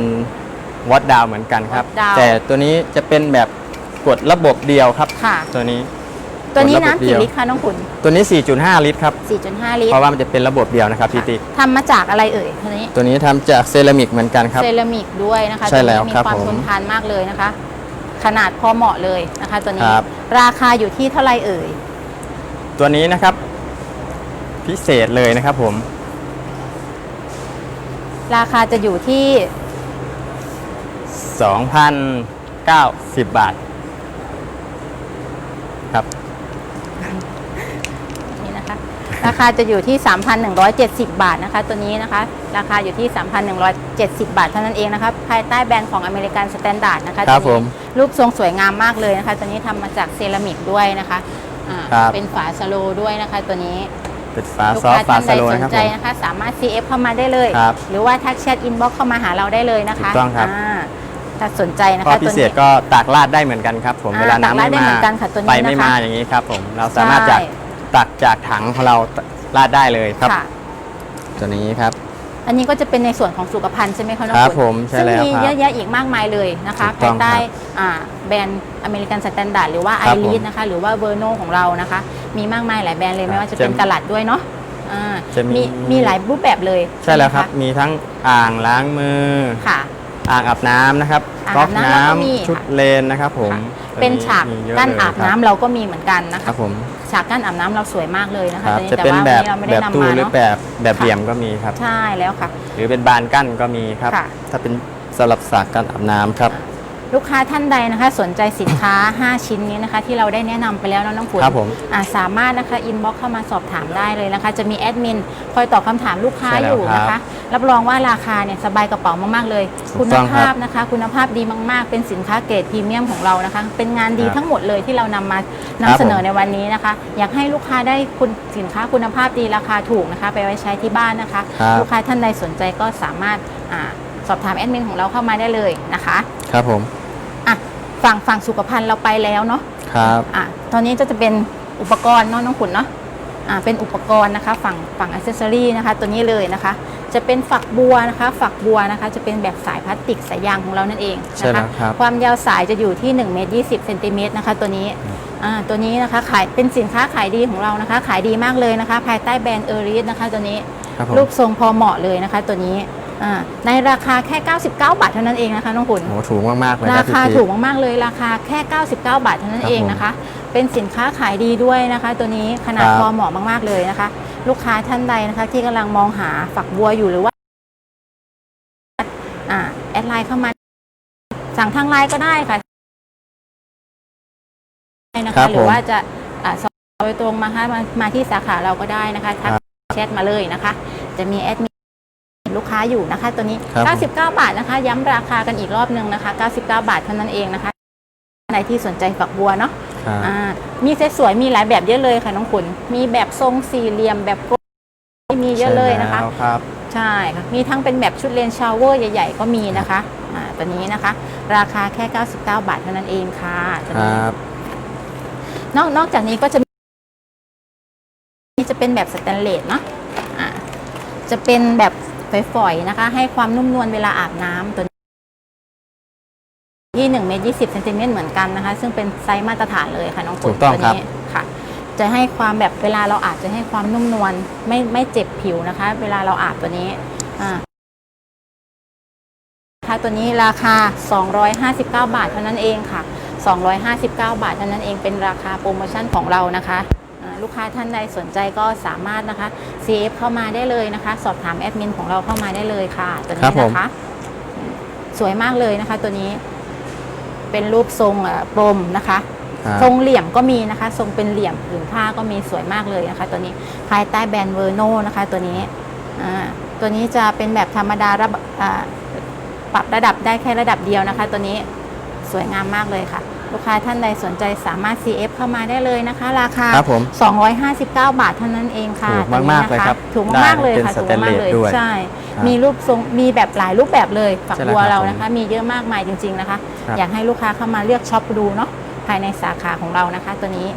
[SPEAKER 1] วอตดาวเหมือนกันครับ
[SPEAKER 2] Watt down
[SPEAKER 1] แต่ตัวนี้จะเป็นแบบกดระบบเดียวครับ
[SPEAKER 2] ค่ะ
[SPEAKER 1] ตัวนี้
[SPEAKER 2] ตัวนี้
[SPEAKER 1] กดระบบ
[SPEAKER 2] น้ำ
[SPEAKER 1] เดี
[SPEAKER 2] กี่
[SPEAKER 1] ยว
[SPEAKER 2] ลิตรคะน้องขุน
[SPEAKER 1] ตัวนี้ 4.5 ลิตรครับ
[SPEAKER 2] 4.5 ลิต
[SPEAKER 1] เพ
[SPEAKER 2] ร
[SPEAKER 1] ราะว่ามันจะเป็นระบบเดียวนะครับพี่ติ๊ก
[SPEAKER 2] ทำมาจากอะไรเอ่ยตัวนี้
[SPEAKER 1] ตัวนี้ทำจากเซรามิกเหมือนกันครับ
[SPEAKER 2] เซรามิกด้วยนะคะ
[SPEAKER 1] ใช่แล้ว
[SPEAKER 2] ตัวนี้
[SPEAKER 1] ครับ
[SPEAKER 2] มีความ
[SPEAKER 1] ผม
[SPEAKER 2] ทนทานมากเลยนะคะ ขนาดพอเหมาะเลยนะคะ ตัวนี้
[SPEAKER 1] ครับ
[SPEAKER 2] ราคาอยู่ที่เท่าไหร่เอ่ย
[SPEAKER 1] ตัวนี้นะครับ พิเศษเลยนะครับผม
[SPEAKER 2] ราคาจะอยู่ที่
[SPEAKER 1] 2,090 บาท ครับ
[SPEAKER 2] นี่นะคะ ราคาจะอยู่ที่ 3,170 บาทนะคะ ตัวนี้นะคะ ราคาอยู่ที่ 3,170 บาทเท่านั้นเองนะคะภายใต้แบรนด์ของอเมริกันสแตนดาร์ดนะคะ
[SPEAKER 1] ครับ
[SPEAKER 2] ตัวนี้
[SPEAKER 1] ผม
[SPEAKER 2] รูปทรงสวยงามมากเลยนะคะ ตัวนี้ทำมาจากเซรามิกด้วยนะคะอ่า
[SPEAKER 1] ครับ
[SPEAKER 2] เป็นฝาสโลว์ด้วยนะคะตัวนี้
[SPEAKER 1] เป็นฝา
[SPEAKER 2] ลูก
[SPEAKER 1] ซอฟ
[SPEAKER 2] ค้า
[SPEAKER 1] ฝา
[SPEAKER 2] ท่าน
[SPEAKER 1] ส
[SPEAKER 2] ใด
[SPEAKER 1] โล
[SPEAKER 2] ส
[SPEAKER 1] นะ
[SPEAKER 2] น
[SPEAKER 1] ครับ
[SPEAKER 2] ใจ
[SPEAKER 1] ผม
[SPEAKER 2] นะคะ สามารถ CF เข้ามาได้เลย
[SPEAKER 1] ครับ
[SPEAKER 2] หรือว่าทักแชทอินบ็อกเข้ามาหาเราได้เลยนะคะ
[SPEAKER 1] ถูกต้องครับา
[SPEAKER 2] ถ้าสนใจนะ
[SPEAKER 1] ข้อ
[SPEAKER 2] คะ
[SPEAKER 1] พิ
[SPEAKER 2] ตัว
[SPEAKER 1] เศ
[SPEAKER 2] นี้
[SPEAKER 1] ษก็ตากราดได้เหมือนกันครับผม
[SPEAKER 2] อ่า
[SPEAKER 1] เวลาน้ำ
[SPEAKER 2] ตากราด
[SPEAKER 1] ไม่
[SPEAKER 2] ได้เหมื
[SPEAKER 1] มา
[SPEAKER 2] อนกันค่ะตัวนี้
[SPEAKER 1] ไฟไม่
[SPEAKER 2] นะคะ
[SPEAKER 1] มาอย่างนี้ครับผมเราสามารถ
[SPEAKER 2] ใช่
[SPEAKER 1] จาก ตักจากถังของเราราดได้เลยครับ
[SPEAKER 2] ค่ะ
[SPEAKER 1] ตัวนี้ครับ
[SPEAKER 2] อันนี้ก็จะเป็นในส่วนของสุขภัณฑ์ใช่ไหมคะน้อง
[SPEAKER 1] ครับ
[SPEAKER 2] ขุน
[SPEAKER 1] ผมใช่
[SPEAKER 2] ซึ่ง
[SPEAKER 1] แล้ว
[SPEAKER 2] มี
[SPEAKER 1] ครับ
[SPEAKER 2] เยอะแยะอีกมากมายเลยนะคะ
[SPEAKER 1] ถูกต้
[SPEAKER 2] ภา
[SPEAKER 1] อยง
[SPEAKER 2] ใต้
[SPEAKER 1] ครับ
[SPEAKER 2] อ่าแบรนด์อเมริกันสแตนดาร์ดหรือว่าไอ
[SPEAKER 1] ครับผม
[SPEAKER 2] รีดนะคะหรือว่าเวอร์โนของเรานะคะ มีมากมายหลายแบรนด์เลย
[SPEAKER 1] ครับ
[SPEAKER 2] ไม่ว่าจะเป็น
[SPEAKER 1] จะ
[SPEAKER 2] กะลัดด้วยเนาะอ่า
[SPEAKER 1] จะมี
[SPEAKER 2] มี มีหลายรูปแบบเลย
[SPEAKER 1] ใช่แล้วครับ
[SPEAKER 2] ไหม
[SPEAKER 1] มีทั้งอ่างล้างมือะ
[SPEAKER 2] ค่ะ
[SPEAKER 1] อ่างอาบน้ำนะครับ
[SPEAKER 2] อ่าง
[SPEAKER 1] ก๊อก
[SPEAKER 2] อาบน้ำเราก็มี
[SPEAKER 1] น้ำชุด
[SPEAKER 2] ค่ะ
[SPEAKER 1] เลนนะครับผม
[SPEAKER 2] ค่ะ
[SPEAKER 1] ตัว
[SPEAKER 2] เป็นฉาก
[SPEAKER 1] มีเยะ
[SPEAKER 2] กั้น
[SPEAKER 1] เลย
[SPEAKER 2] อาบ
[SPEAKER 1] ครั
[SPEAKER 2] น้ำเราก็มีเหมือนกันนะ
[SPEAKER 1] ครั
[SPEAKER 2] คะ
[SPEAKER 1] บผม
[SPEAKER 2] ฉากกั้นอาบน้ำเราสวยมากเลยนะ
[SPEAKER 1] ค
[SPEAKER 2] คะ
[SPEAKER 1] รับ
[SPEAKER 2] ตัวนี้
[SPEAKER 1] จะ
[SPEAKER 2] แต่
[SPEAKER 1] เป็น
[SPEAKER 2] ว่า
[SPEAKER 1] แบ
[SPEAKER 2] วัน
[SPEAKER 1] บ
[SPEAKER 2] นี้เราไม่
[SPEAKER 1] แบ
[SPEAKER 2] ได้
[SPEAKER 1] บ
[SPEAKER 2] นำ
[SPEAKER 1] ตู้
[SPEAKER 2] มา
[SPEAKER 1] หรือ
[SPEAKER 2] เนาะ
[SPEAKER 1] แบบแบบ
[SPEAKER 2] ค่ะ
[SPEAKER 1] เหลี่ยมก็มีครับ
[SPEAKER 2] ใช่แล้วค่ะ
[SPEAKER 1] หรือเป็นบานกั้นก็มีครับ
[SPEAKER 2] ค่ะ
[SPEAKER 1] ถ้าเป็นสำหรับสากการอาบน้ำครับ
[SPEAKER 2] ลูกค้าท่านใดนะคะ สนใจสินค้า 5 ชิ้นนี้นะคะ ที่เราได้แนะนำไปแล้วนะน้องขุน
[SPEAKER 1] ครับผม
[SPEAKER 2] อ่าสามารถนะคะอินบ็อกเข้ามาสอบถามได้เลยนะคะ จะมีแอดมินคอยตอบคำถามลูกค้า
[SPEAKER 1] ใช่
[SPEAKER 2] อ
[SPEAKER 1] แล้ว
[SPEAKER 2] ยู่นะคะรับรองว่าราคาเนี่ยสบายกระเป๋ามากๆเลย
[SPEAKER 1] ถู
[SPEAKER 2] คุ
[SPEAKER 1] ก
[SPEAKER 2] ณ
[SPEAKER 1] ต้องครับ
[SPEAKER 2] ภาพนะคะ คุณภาพดีมากๆ เป็นสินค้าเกรดพรีเมียมของเรานะคะ เป็นงานดี
[SPEAKER 1] ครับ
[SPEAKER 2] ทั้งหมดเลยที่เรานำมานำ
[SPEAKER 1] ครับ
[SPEAKER 2] เสนอ
[SPEAKER 1] ผม
[SPEAKER 2] ในวันนี้นะคะ อยากให้ลูกค้าได้คุณสินค้าคุณภาพดีราคาถูกนะคะ ไปไว้ใช้ที่บ้านนะคะ
[SPEAKER 1] ครับ
[SPEAKER 2] ลูกค้าท่านใดสนใจก็สามารถอาสอบถามแอดมินของเราเข้ามาได้เลยนะคะ
[SPEAKER 1] ครับผม
[SPEAKER 2] อะ ฝั่งฝั่งสุขภัณฑ์เราไปแล้วเนาะ
[SPEAKER 1] ครับ
[SPEAKER 2] อะตอนนี้ก็จะเป็นอุปกรณ์เนาะน้องขุนเนาะอ่าเป็นอุปกรณ์นะคะ ฝั่งฝั่งอ c เซสซอรี่นะคะ ตัวนี้เลยนะคะ จะเป็นฝักบัวนะคะ ฝักบัวนะคะ จะเป็นแบบสายพลาสติกสายยางของเรานั่นเอง
[SPEAKER 1] ใช่
[SPEAKER 2] นะ
[SPEAKER 1] แล้
[SPEAKER 2] คะ
[SPEAKER 1] วครับ
[SPEAKER 2] ความยาวสายจะอยู่ที่1เมตร20เซนติเมตรนะคะ ตัวนี้อ่าตัวนี้นะคะขายเป็นสินค้าขายดีของเรานะคะ ขายดีมากเลยนะคะ ภายใต้แบรนด์เออริสนะคะ ตัวนี้
[SPEAKER 1] ครับผม
[SPEAKER 2] รูปทรงพอเหมาะเลยนะคะ ตัวนี้อ่า ในราคาแค่ 99 บาทเท่านั้นเองนะคะน้องขุน
[SPEAKER 1] โหถูกมากๆเลย
[SPEAKER 2] รา
[SPEAKER 1] นะพี่
[SPEAKER 2] คา
[SPEAKER 1] ติ๊
[SPEAKER 2] ถูกมากๆเลยราคาแค่ 99 บาทเท่านั้น
[SPEAKER 1] ครับ
[SPEAKER 2] เองนะคะ เป็นสินค้าขายดีด้วยนะคะ ตัวนี้ขนาด
[SPEAKER 1] ครับ
[SPEAKER 2] พอเหมาะมากๆเลยนะคะ ลูกค้าท่านใดนะคะ ที่กำลังมองหาฝักบัวอยู่หรือว่าอ่าแอดไลน์เข้ามา สั่งทางไลน์ก็ได้ค่ะได้นะ
[SPEAKER 1] ครั
[SPEAKER 2] คะ
[SPEAKER 1] บ
[SPEAKER 2] หรือ
[SPEAKER 1] ผม
[SPEAKER 2] ว่าจะอ่าสอบโดยตรงมาค่ะมามาที่สาขาเราก็ได้นะคะทัก
[SPEAKER 1] ครับ
[SPEAKER 2] แชทมาเลยนะคะ จะมีแอดมิน ลูกค้าอยู่นะคะ ตัวนี้
[SPEAKER 1] ครับผม
[SPEAKER 2] 99 บาทนะคะ ย้ำราคากันอีกรอบหนึ่งนะคะ 99 บาทเท่านั้นเองนะคะใครที่สนใจฝักบัวเนาะ
[SPEAKER 1] ครับ
[SPEAKER 2] อ่ามีเซ็ตสวยมีหลายแบบเยอะเลยค่ะน้องขุนมีแบบทรงสี่เหลี่ยมแบบกลมมีเยอะเลยนะคะ
[SPEAKER 1] ใช่แล้วครับ
[SPEAKER 2] ใช่ค่ะมีทั้งเป็นแบบชุดเลนชาวเวอร์ใหญ่ ๆ ก็มีนะคะอ่าตัวนี้นะคะ ราคาแค่ 99 บาทเท่านั้นเองค่ะตัว
[SPEAKER 1] ค
[SPEAKER 2] นี้
[SPEAKER 1] รับ
[SPEAKER 2] นอกนอกจากนี้ก็จะจะเป็นแบบสแตนเลสเนาะอ่าจะเป็นแบบ ฝอยๆนะคะ ให้ความนุ่มนวลเวลาอาบน้ำตัวนี้ที่1เมตร20เซนติเมตรเหมือนกันนะคะ ซึ่งเป็นไซส์มาตรฐานเลยค่ะน้องฝน
[SPEAKER 1] ถูกต้อง
[SPEAKER 2] ตัว
[SPEAKER 1] ครับ
[SPEAKER 2] นี้ค่ะ จะให้ความแบบเวลาเราอาบจะให้ความนุ่มนวลไม่ไม่เจ็บผิวนะคะ เวลาเราอาบตัวนี้อ่าค่ะตัวนี้ราคา 259 บาทเท่านั้นเองค่ะ 259 บาทเท่านั้นเองเป็นราคาโปรโมชั่นของเรานะคะอ่า ลูกค้าท่านใดสนใจก็สามารถนะคะ CF เข้ามาได้เลยนะคะ สอบถามแอดมินของเราเข้ามาได้เลยค่ะตัว
[SPEAKER 1] ครั
[SPEAKER 2] นี้
[SPEAKER 1] บผม
[SPEAKER 2] นะคะอืมสวยมากเลยนะคะ ตัวนี้เป็นรูปทรงเอ่อกลมนะคะ
[SPEAKER 1] ครับ
[SPEAKER 2] ทรงเหลี่ยมก็มีนะคะ ทรงเป็นเหลี่ยมผืนผ้าก็มีสวยมากเลยนะคะ ตัวนี้ภายใต้แบรนด์เวอร์โนนะคะ ตัวนี้อ่าตัวนี้จะเป็นแบบธรรมดาระบอ่าปรับระดับได้แค่ระดับเดียวนะคะ ตัวนี้สวยงามมากเลยค่ะ ลูกค้าท่านใดสนใจสามารถ CF เข้ามาได้เลยนะคะ ราคา
[SPEAKER 1] ครับผม
[SPEAKER 2] 259 บาทเท่านั้นเองค่ะ
[SPEAKER 1] ถูก
[SPEAKER 2] ตัวนี้
[SPEAKER 1] มากๆ
[SPEAKER 2] นะะ
[SPEAKER 1] เลยครับ
[SPEAKER 2] ถูก
[SPEAKER 1] ได้
[SPEAKER 2] มากๆเลยค่ะ
[SPEAKER 1] เป็น
[SPEAKER 2] ถูกมากๆเลย
[SPEAKER 1] สแตนเลสด้วย
[SPEAKER 2] ใช่
[SPEAKER 1] ครับ
[SPEAKER 2] มีรูปทรงมีแบบหลายรูปแบบเลยฝัก
[SPEAKER 1] ใช่แล้ว
[SPEAKER 2] บัว
[SPEAKER 1] ครับ
[SPEAKER 2] เรา
[SPEAKER 1] ผม
[SPEAKER 2] นะคะ มีเยอะมากมายจริง ๆนะคะ
[SPEAKER 1] ครับ
[SPEAKER 2] อยากให้ลูกค้าเข้ามาเลือกช็อปดูเนาะภายในสาขาของเรานะคะ ตัวนี้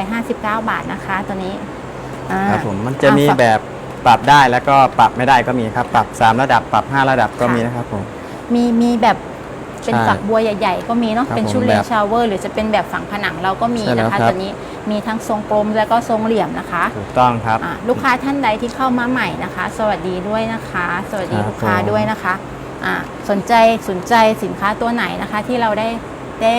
[SPEAKER 2] 259 บาทนะคะ ตัวนี้อ่า
[SPEAKER 1] ครับผมมันจะมี
[SPEAKER 2] อะ
[SPEAKER 1] แบบปรับได้แล้วก็ปรับไม่ได้ก็มีครับ ปรับ 3 ระดับปรับ 5 ระดับก็มีนะครับผม
[SPEAKER 2] มีมีแบบ เป็น
[SPEAKER 1] ใช่
[SPEAKER 2] ฝักบัวใหญ่ ๆ ก็มีเนาะ
[SPEAKER 1] ครับ
[SPEAKER 2] เป็นชุด
[SPEAKER 1] ผม
[SPEAKER 2] เลน
[SPEAKER 1] แบบ
[SPEAKER 2] ชาวเวอร์ หรือจะเป็นแบบฝังผนังเราก็มี
[SPEAKER 1] ใช่แล้ว
[SPEAKER 2] นะคะ
[SPEAKER 1] ครับ
[SPEAKER 2] ตัวนี้มีทั้งทรงกลมแล้วก็ทรงเหลี่ยมนะคะ
[SPEAKER 1] ถูกต้องครับ
[SPEAKER 2] อะลูกค้าท่านใดที่เข้ามาใหม่นะคะ สวัสดีด้วยนะคะ สวัสดี
[SPEAKER 1] ครับ
[SPEAKER 2] ลูกค้า
[SPEAKER 1] ผม
[SPEAKER 2] ด้วยนะคะอะสนใจสนใจสินค้าตัวไหนนะคะ ที่เราได้ได้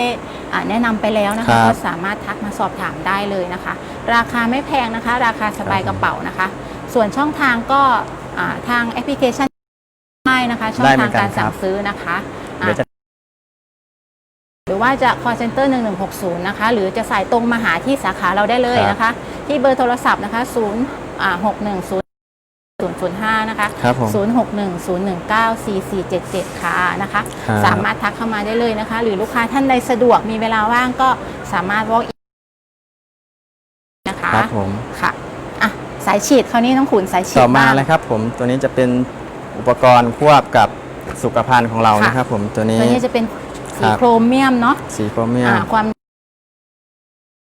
[SPEAKER 2] อะแนะนำไปแล้วนะ
[SPEAKER 1] ครั
[SPEAKER 2] คะ
[SPEAKER 1] บ
[SPEAKER 2] ก็สามารถทักมาสอบถามได้เลยนะคะ ราคาไม่แพงนะคะ ราคาสบาย
[SPEAKER 1] ค
[SPEAKER 2] ก
[SPEAKER 1] รับ
[SPEAKER 2] ระเป๋านะคะ ส่วนช่องทางก็อ่าทางแอปพลิเคชันได้นะคะ ช่อง
[SPEAKER 1] ได้เหมื
[SPEAKER 2] ทา
[SPEAKER 1] องนกัน
[SPEAKER 2] การสั่
[SPEAKER 1] ค
[SPEAKER 2] ง
[SPEAKER 1] รับ
[SPEAKER 2] ซื้อนะคะ รือว่าจะ call center 1160 นะคะ หรือจะสายตรงมาหาที่สาขาเราได้เลย
[SPEAKER 1] ครับ
[SPEAKER 2] นะคะ ที่เบอร์โทรศัพท์นะคะ0อ่า610 005 นะคะ
[SPEAKER 1] ครับผม
[SPEAKER 2] 0610194477 ค่ะนะคะ
[SPEAKER 1] ครับ
[SPEAKER 2] สามารถทักเข้ามาได้เลยนะคะ หรือลูกค้าท่านใดสะดวกมีเวลาว่างก็สามารถ walk in นะคะ
[SPEAKER 1] ครับผม
[SPEAKER 2] ค่ะอะ สายฉีดคราวนี้น้องขุนสายฉีด
[SPEAKER 1] ต่อมา
[SPEAKER 2] บ้ง
[SPEAKER 1] เลยครับผมตัวนี้จะเป็นอุปกรณ์ควบกับสุขภัณฑ์ของเรา
[SPEAKER 2] ค่ะ
[SPEAKER 1] นะครับผมตัวนี้
[SPEAKER 2] ตัวนี้จะเป็น สี
[SPEAKER 1] ครับ
[SPEAKER 2] โครเมียมเนาะ
[SPEAKER 1] สีโครเมียม
[SPEAKER 2] อ่าความ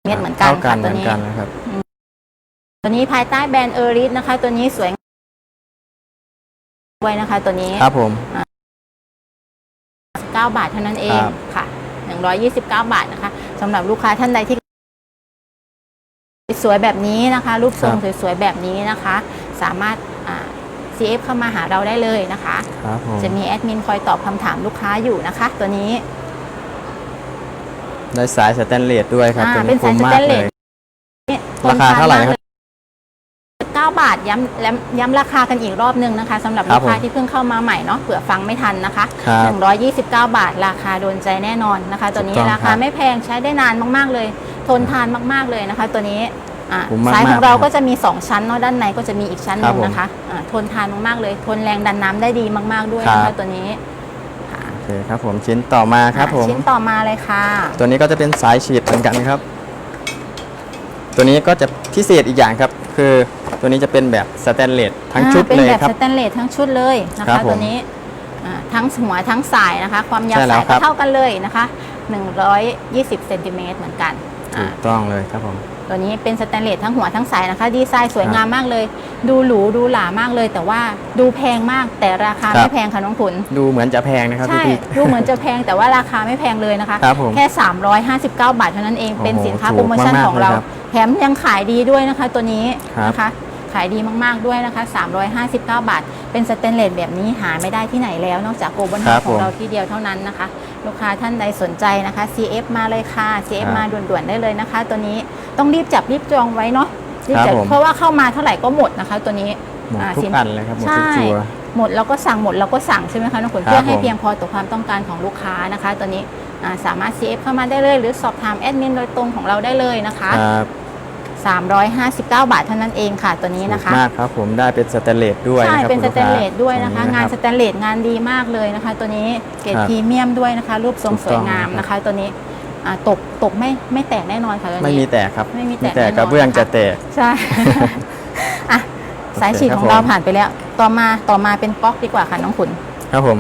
[SPEAKER 2] เม็ดเหมือนกัน
[SPEAKER 1] เท่ากั
[SPEAKER 2] ค่ะ
[SPEAKER 1] นเห
[SPEAKER 2] ตัว
[SPEAKER 1] มือน
[SPEAKER 2] นี้
[SPEAKER 1] กันนะครับ
[SPEAKER 2] ตัวนี้ภายใต้แบรนด์เอริสนะคะ ตัวนี้สวยไว้นะคะ ตัวนี้
[SPEAKER 1] ครับผม
[SPEAKER 2] 9 บาทเท่านั้นเอง
[SPEAKER 1] ครับ
[SPEAKER 2] ค่ะ 129 บาทนะคะสำหรับลูกค้าท่านใดที่ สวยแบบนี้นะคะ รูปทรงสวยๆแบบนี้นะคะ สามารถอ่า CF เข้ามาหาเราได้เลยนะคะ
[SPEAKER 1] ครับผม
[SPEAKER 2] จะมีแอดมินคอยตอบคำถามลูกค้าอยู่นะคะ ตัวนี้
[SPEAKER 1] ได้สายสแตนเลสด้วยครับ
[SPEAKER 2] อ่า
[SPEAKER 1] ตัว
[SPEAKER 2] เป็
[SPEAKER 1] นี้
[SPEAKER 2] น
[SPEAKER 1] คุ้
[SPEAKER 2] สาย
[SPEAKER 1] ม
[SPEAKER 2] ส
[SPEAKER 1] มา
[SPEAKER 2] แต
[SPEAKER 1] ก
[SPEAKER 2] นเล
[SPEAKER 1] เล
[SPEAKER 2] ส
[SPEAKER 1] ยราคาเท่าไหร่ครับ
[SPEAKER 2] 9บาทย้ำย้ำย้ำราคากันอีกรอบหนึงนะคะสำหรับ
[SPEAKER 1] ครั
[SPEAKER 2] ลู
[SPEAKER 1] บ
[SPEAKER 2] กค้า
[SPEAKER 1] ผม
[SPEAKER 2] ที่เพิ่งเข้ามาใหม่เนาะเผื่อฟังไม่ทันนะคะ
[SPEAKER 1] ครับ
[SPEAKER 2] 129 บาท ราคาโดนใจแน่นอนนะคะ ตัวนี้
[SPEAKER 1] ถูกต้อง
[SPEAKER 2] รา
[SPEAKER 1] ครั
[SPEAKER 2] คา
[SPEAKER 1] บ
[SPEAKER 2] ไม่แพงใช้ได้นานมากๆเลย ทนทานมากๆเลยนะคะ ตัวนี้ อะ
[SPEAKER 1] คุ้มมากๆ
[SPEAKER 2] สายของเรา
[SPEAKER 1] ครับ
[SPEAKER 2] ก็จะมี 2 ชั้นเนาะด้านในก็จะมีอีกชั้นห
[SPEAKER 1] ครั
[SPEAKER 2] นึ
[SPEAKER 1] บ
[SPEAKER 2] ง
[SPEAKER 1] ผม
[SPEAKER 2] นะคะอะทนทานมากๆเลย ทนแรงดันน้ำได้ดีมาก ๆด้วยนะ
[SPEAKER 1] ครั
[SPEAKER 2] คะ
[SPEAKER 1] บ
[SPEAKER 2] ตัวนี้ค่ะ
[SPEAKER 1] โอเคครับผมชิ้นต่อมาครับ
[SPEAKER 2] อะ
[SPEAKER 1] ผม
[SPEAKER 2] ชิ้นต่อมาเลยค่ะ
[SPEAKER 1] ตัวนี้ก็จะเป็นสายฉีดเหมือนกันครับ ตัวนี้ก็จะพิเศษอีกอย่างครับ คือตัวนี้จะเป็นแบบสแตนเลสทั้งชุด
[SPEAKER 2] อ่าเป็น
[SPEAKER 1] เลย
[SPEAKER 2] แบบ
[SPEAKER 1] ครับ
[SPEAKER 2] สแตนเลสทั้งชุดเลยนะ
[SPEAKER 1] ครั
[SPEAKER 2] คะ
[SPEAKER 1] บผม
[SPEAKER 2] ตัวนี้อ่าทั้งหัวทั้งสายนะคะ ความยาว
[SPEAKER 1] ใช่แล้
[SPEAKER 2] สา
[SPEAKER 1] วยครั
[SPEAKER 2] ก็
[SPEAKER 1] บ
[SPEAKER 2] เท่ากันเลยนะคะ 120เซนติเมตรเหมือนกัน
[SPEAKER 1] ถู
[SPEAKER 2] อ่า
[SPEAKER 1] กต้องเลยครับผม
[SPEAKER 2] ตัวนี้เป็นสแตนเลสทั้งหัวทั้งสายนะคะ ดีไซน์สวยงามมากเลย ดูหรูดูหรามากเลย แต่ว่าดูแพงมากแต่ราคา
[SPEAKER 1] ครับ
[SPEAKER 2] ไม่แพงค่ะน้องขุน
[SPEAKER 1] ดูเหมือนจะแพงนะครับ
[SPEAKER 2] ใช่
[SPEAKER 1] พี่
[SPEAKER 2] ดูเหมือนจะแพงแต่ว่าราคาไม่แพงเลยนะคะ
[SPEAKER 1] ครับผม
[SPEAKER 2] แค่ 359 บาทเท่านั้นเอง
[SPEAKER 1] โอ้โห
[SPEAKER 2] เป็นสินค้า
[SPEAKER 1] ถูก
[SPEAKER 2] โปรโมชั่น
[SPEAKER 1] มากๆ
[SPEAKER 2] ของเรา
[SPEAKER 1] เลยครับ
[SPEAKER 2] แถมยังขายดีด้วยนะคะตัวนี้
[SPEAKER 1] ครับ
[SPEAKER 2] นะคะ ขายดีมากๆด้วยนะคะ 359 บาท เป็นสแตนเลสแบบนี้หาไม่ได้ที่ไหนแล้ว นอกจากโกลบอล
[SPEAKER 1] ครับ
[SPEAKER 2] ของเรา
[SPEAKER 1] ผม
[SPEAKER 2] ที่เดียวเท่านั้นนะคะ ลูกค้าท่านใดสนใจนะคะ CF มาเลยค่ะ CF
[SPEAKER 1] ครับ
[SPEAKER 2] มาด่วนๆได้เลยนะคะ ตัวนี้ต้องรีบจับรีบจองไว้เนาะรีบ
[SPEAKER 1] ครับ
[SPEAKER 2] จับ
[SPEAKER 1] ผม
[SPEAKER 2] เพราะว่าเข้ามาเท่าไหร่ก็หมดนะคะ ตัวนี้
[SPEAKER 1] หมด
[SPEAKER 2] อ่า
[SPEAKER 1] ทุก
[SPEAKER 2] สิน
[SPEAKER 1] อันเลยครับหมดทุก
[SPEAKER 2] ใช่
[SPEAKER 1] ตัว
[SPEAKER 2] หมดเราก็สั่งหมดเราก็สั่งใช่ไหมคะน้องขุน
[SPEAKER 1] ครับ
[SPEAKER 2] เพื่อให้
[SPEAKER 1] ผม
[SPEAKER 2] เพียงพอต่อความต้องการของลูกค้านะคะ ตัวนี้อ่าสามารถ CF เข้ามาได้เลย หรือสอบถามแอดมินโดยตรงของเราได้เลยนะคะ
[SPEAKER 1] ครับ
[SPEAKER 2] 359 บาทเท่านั้นเองค่ะตัวนี้นะคะ
[SPEAKER 1] ถูกมากครับผมได้เป็นสแตนเลสด้วย
[SPEAKER 2] ใช่
[SPEAKER 1] นะครับ
[SPEAKER 2] เป็น
[SPEAKER 1] คุ
[SPEAKER 2] ส
[SPEAKER 1] ณ
[SPEAKER 2] แต
[SPEAKER 1] ลูก
[SPEAKER 2] น
[SPEAKER 1] ค้
[SPEAKER 2] เลสด้วยนะคะ
[SPEAKER 1] ตรง
[SPEAKER 2] งาน
[SPEAKER 1] รับ
[SPEAKER 2] สแตนเลสงานดีมากเลยนะคะ ตัวนี้เกรด
[SPEAKER 1] ครับ
[SPEAKER 2] พรีเมียมด้วยนะคะ รูปทรง
[SPEAKER 1] ถูก
[SPEAKER 2] ส
[SPEAKER 1] ต้
[SPEAKER 2] ว
[SPEAKER 1] อยง
[SPEAKER 2] งาม
[SPEAKER 1] ครับ
[SPEAKER 2] นะคะ ตัวนี้อ่าตกตกไม่ไม่แตกแน่นอนค่ะตัวนี้
[SPEAKER 1] ไม่มีแตกครับ
[SPEAKER 2] ไม่มีแตก
[SPEAKER 1] แต่
[SPEAKER 2] แน่นอน
[SPEAKER 1] กระเบื้องจะแตก
[SPEAKER 2] ใช่ อะสายฉีด
[SPEAKER 1] โอเค
[SPEAKER 2] ของ
[SPEAKER 1] ครับ
[SPEAKER 2] เรา
[SPEAKER 1] ผม
[SPEAKER 2] ผ่านไปแล้ว ต่อมาต่อมาเป็นก๊อกดีกว่าค่ะน้องขุน
[SPEAKER 1] ครับผม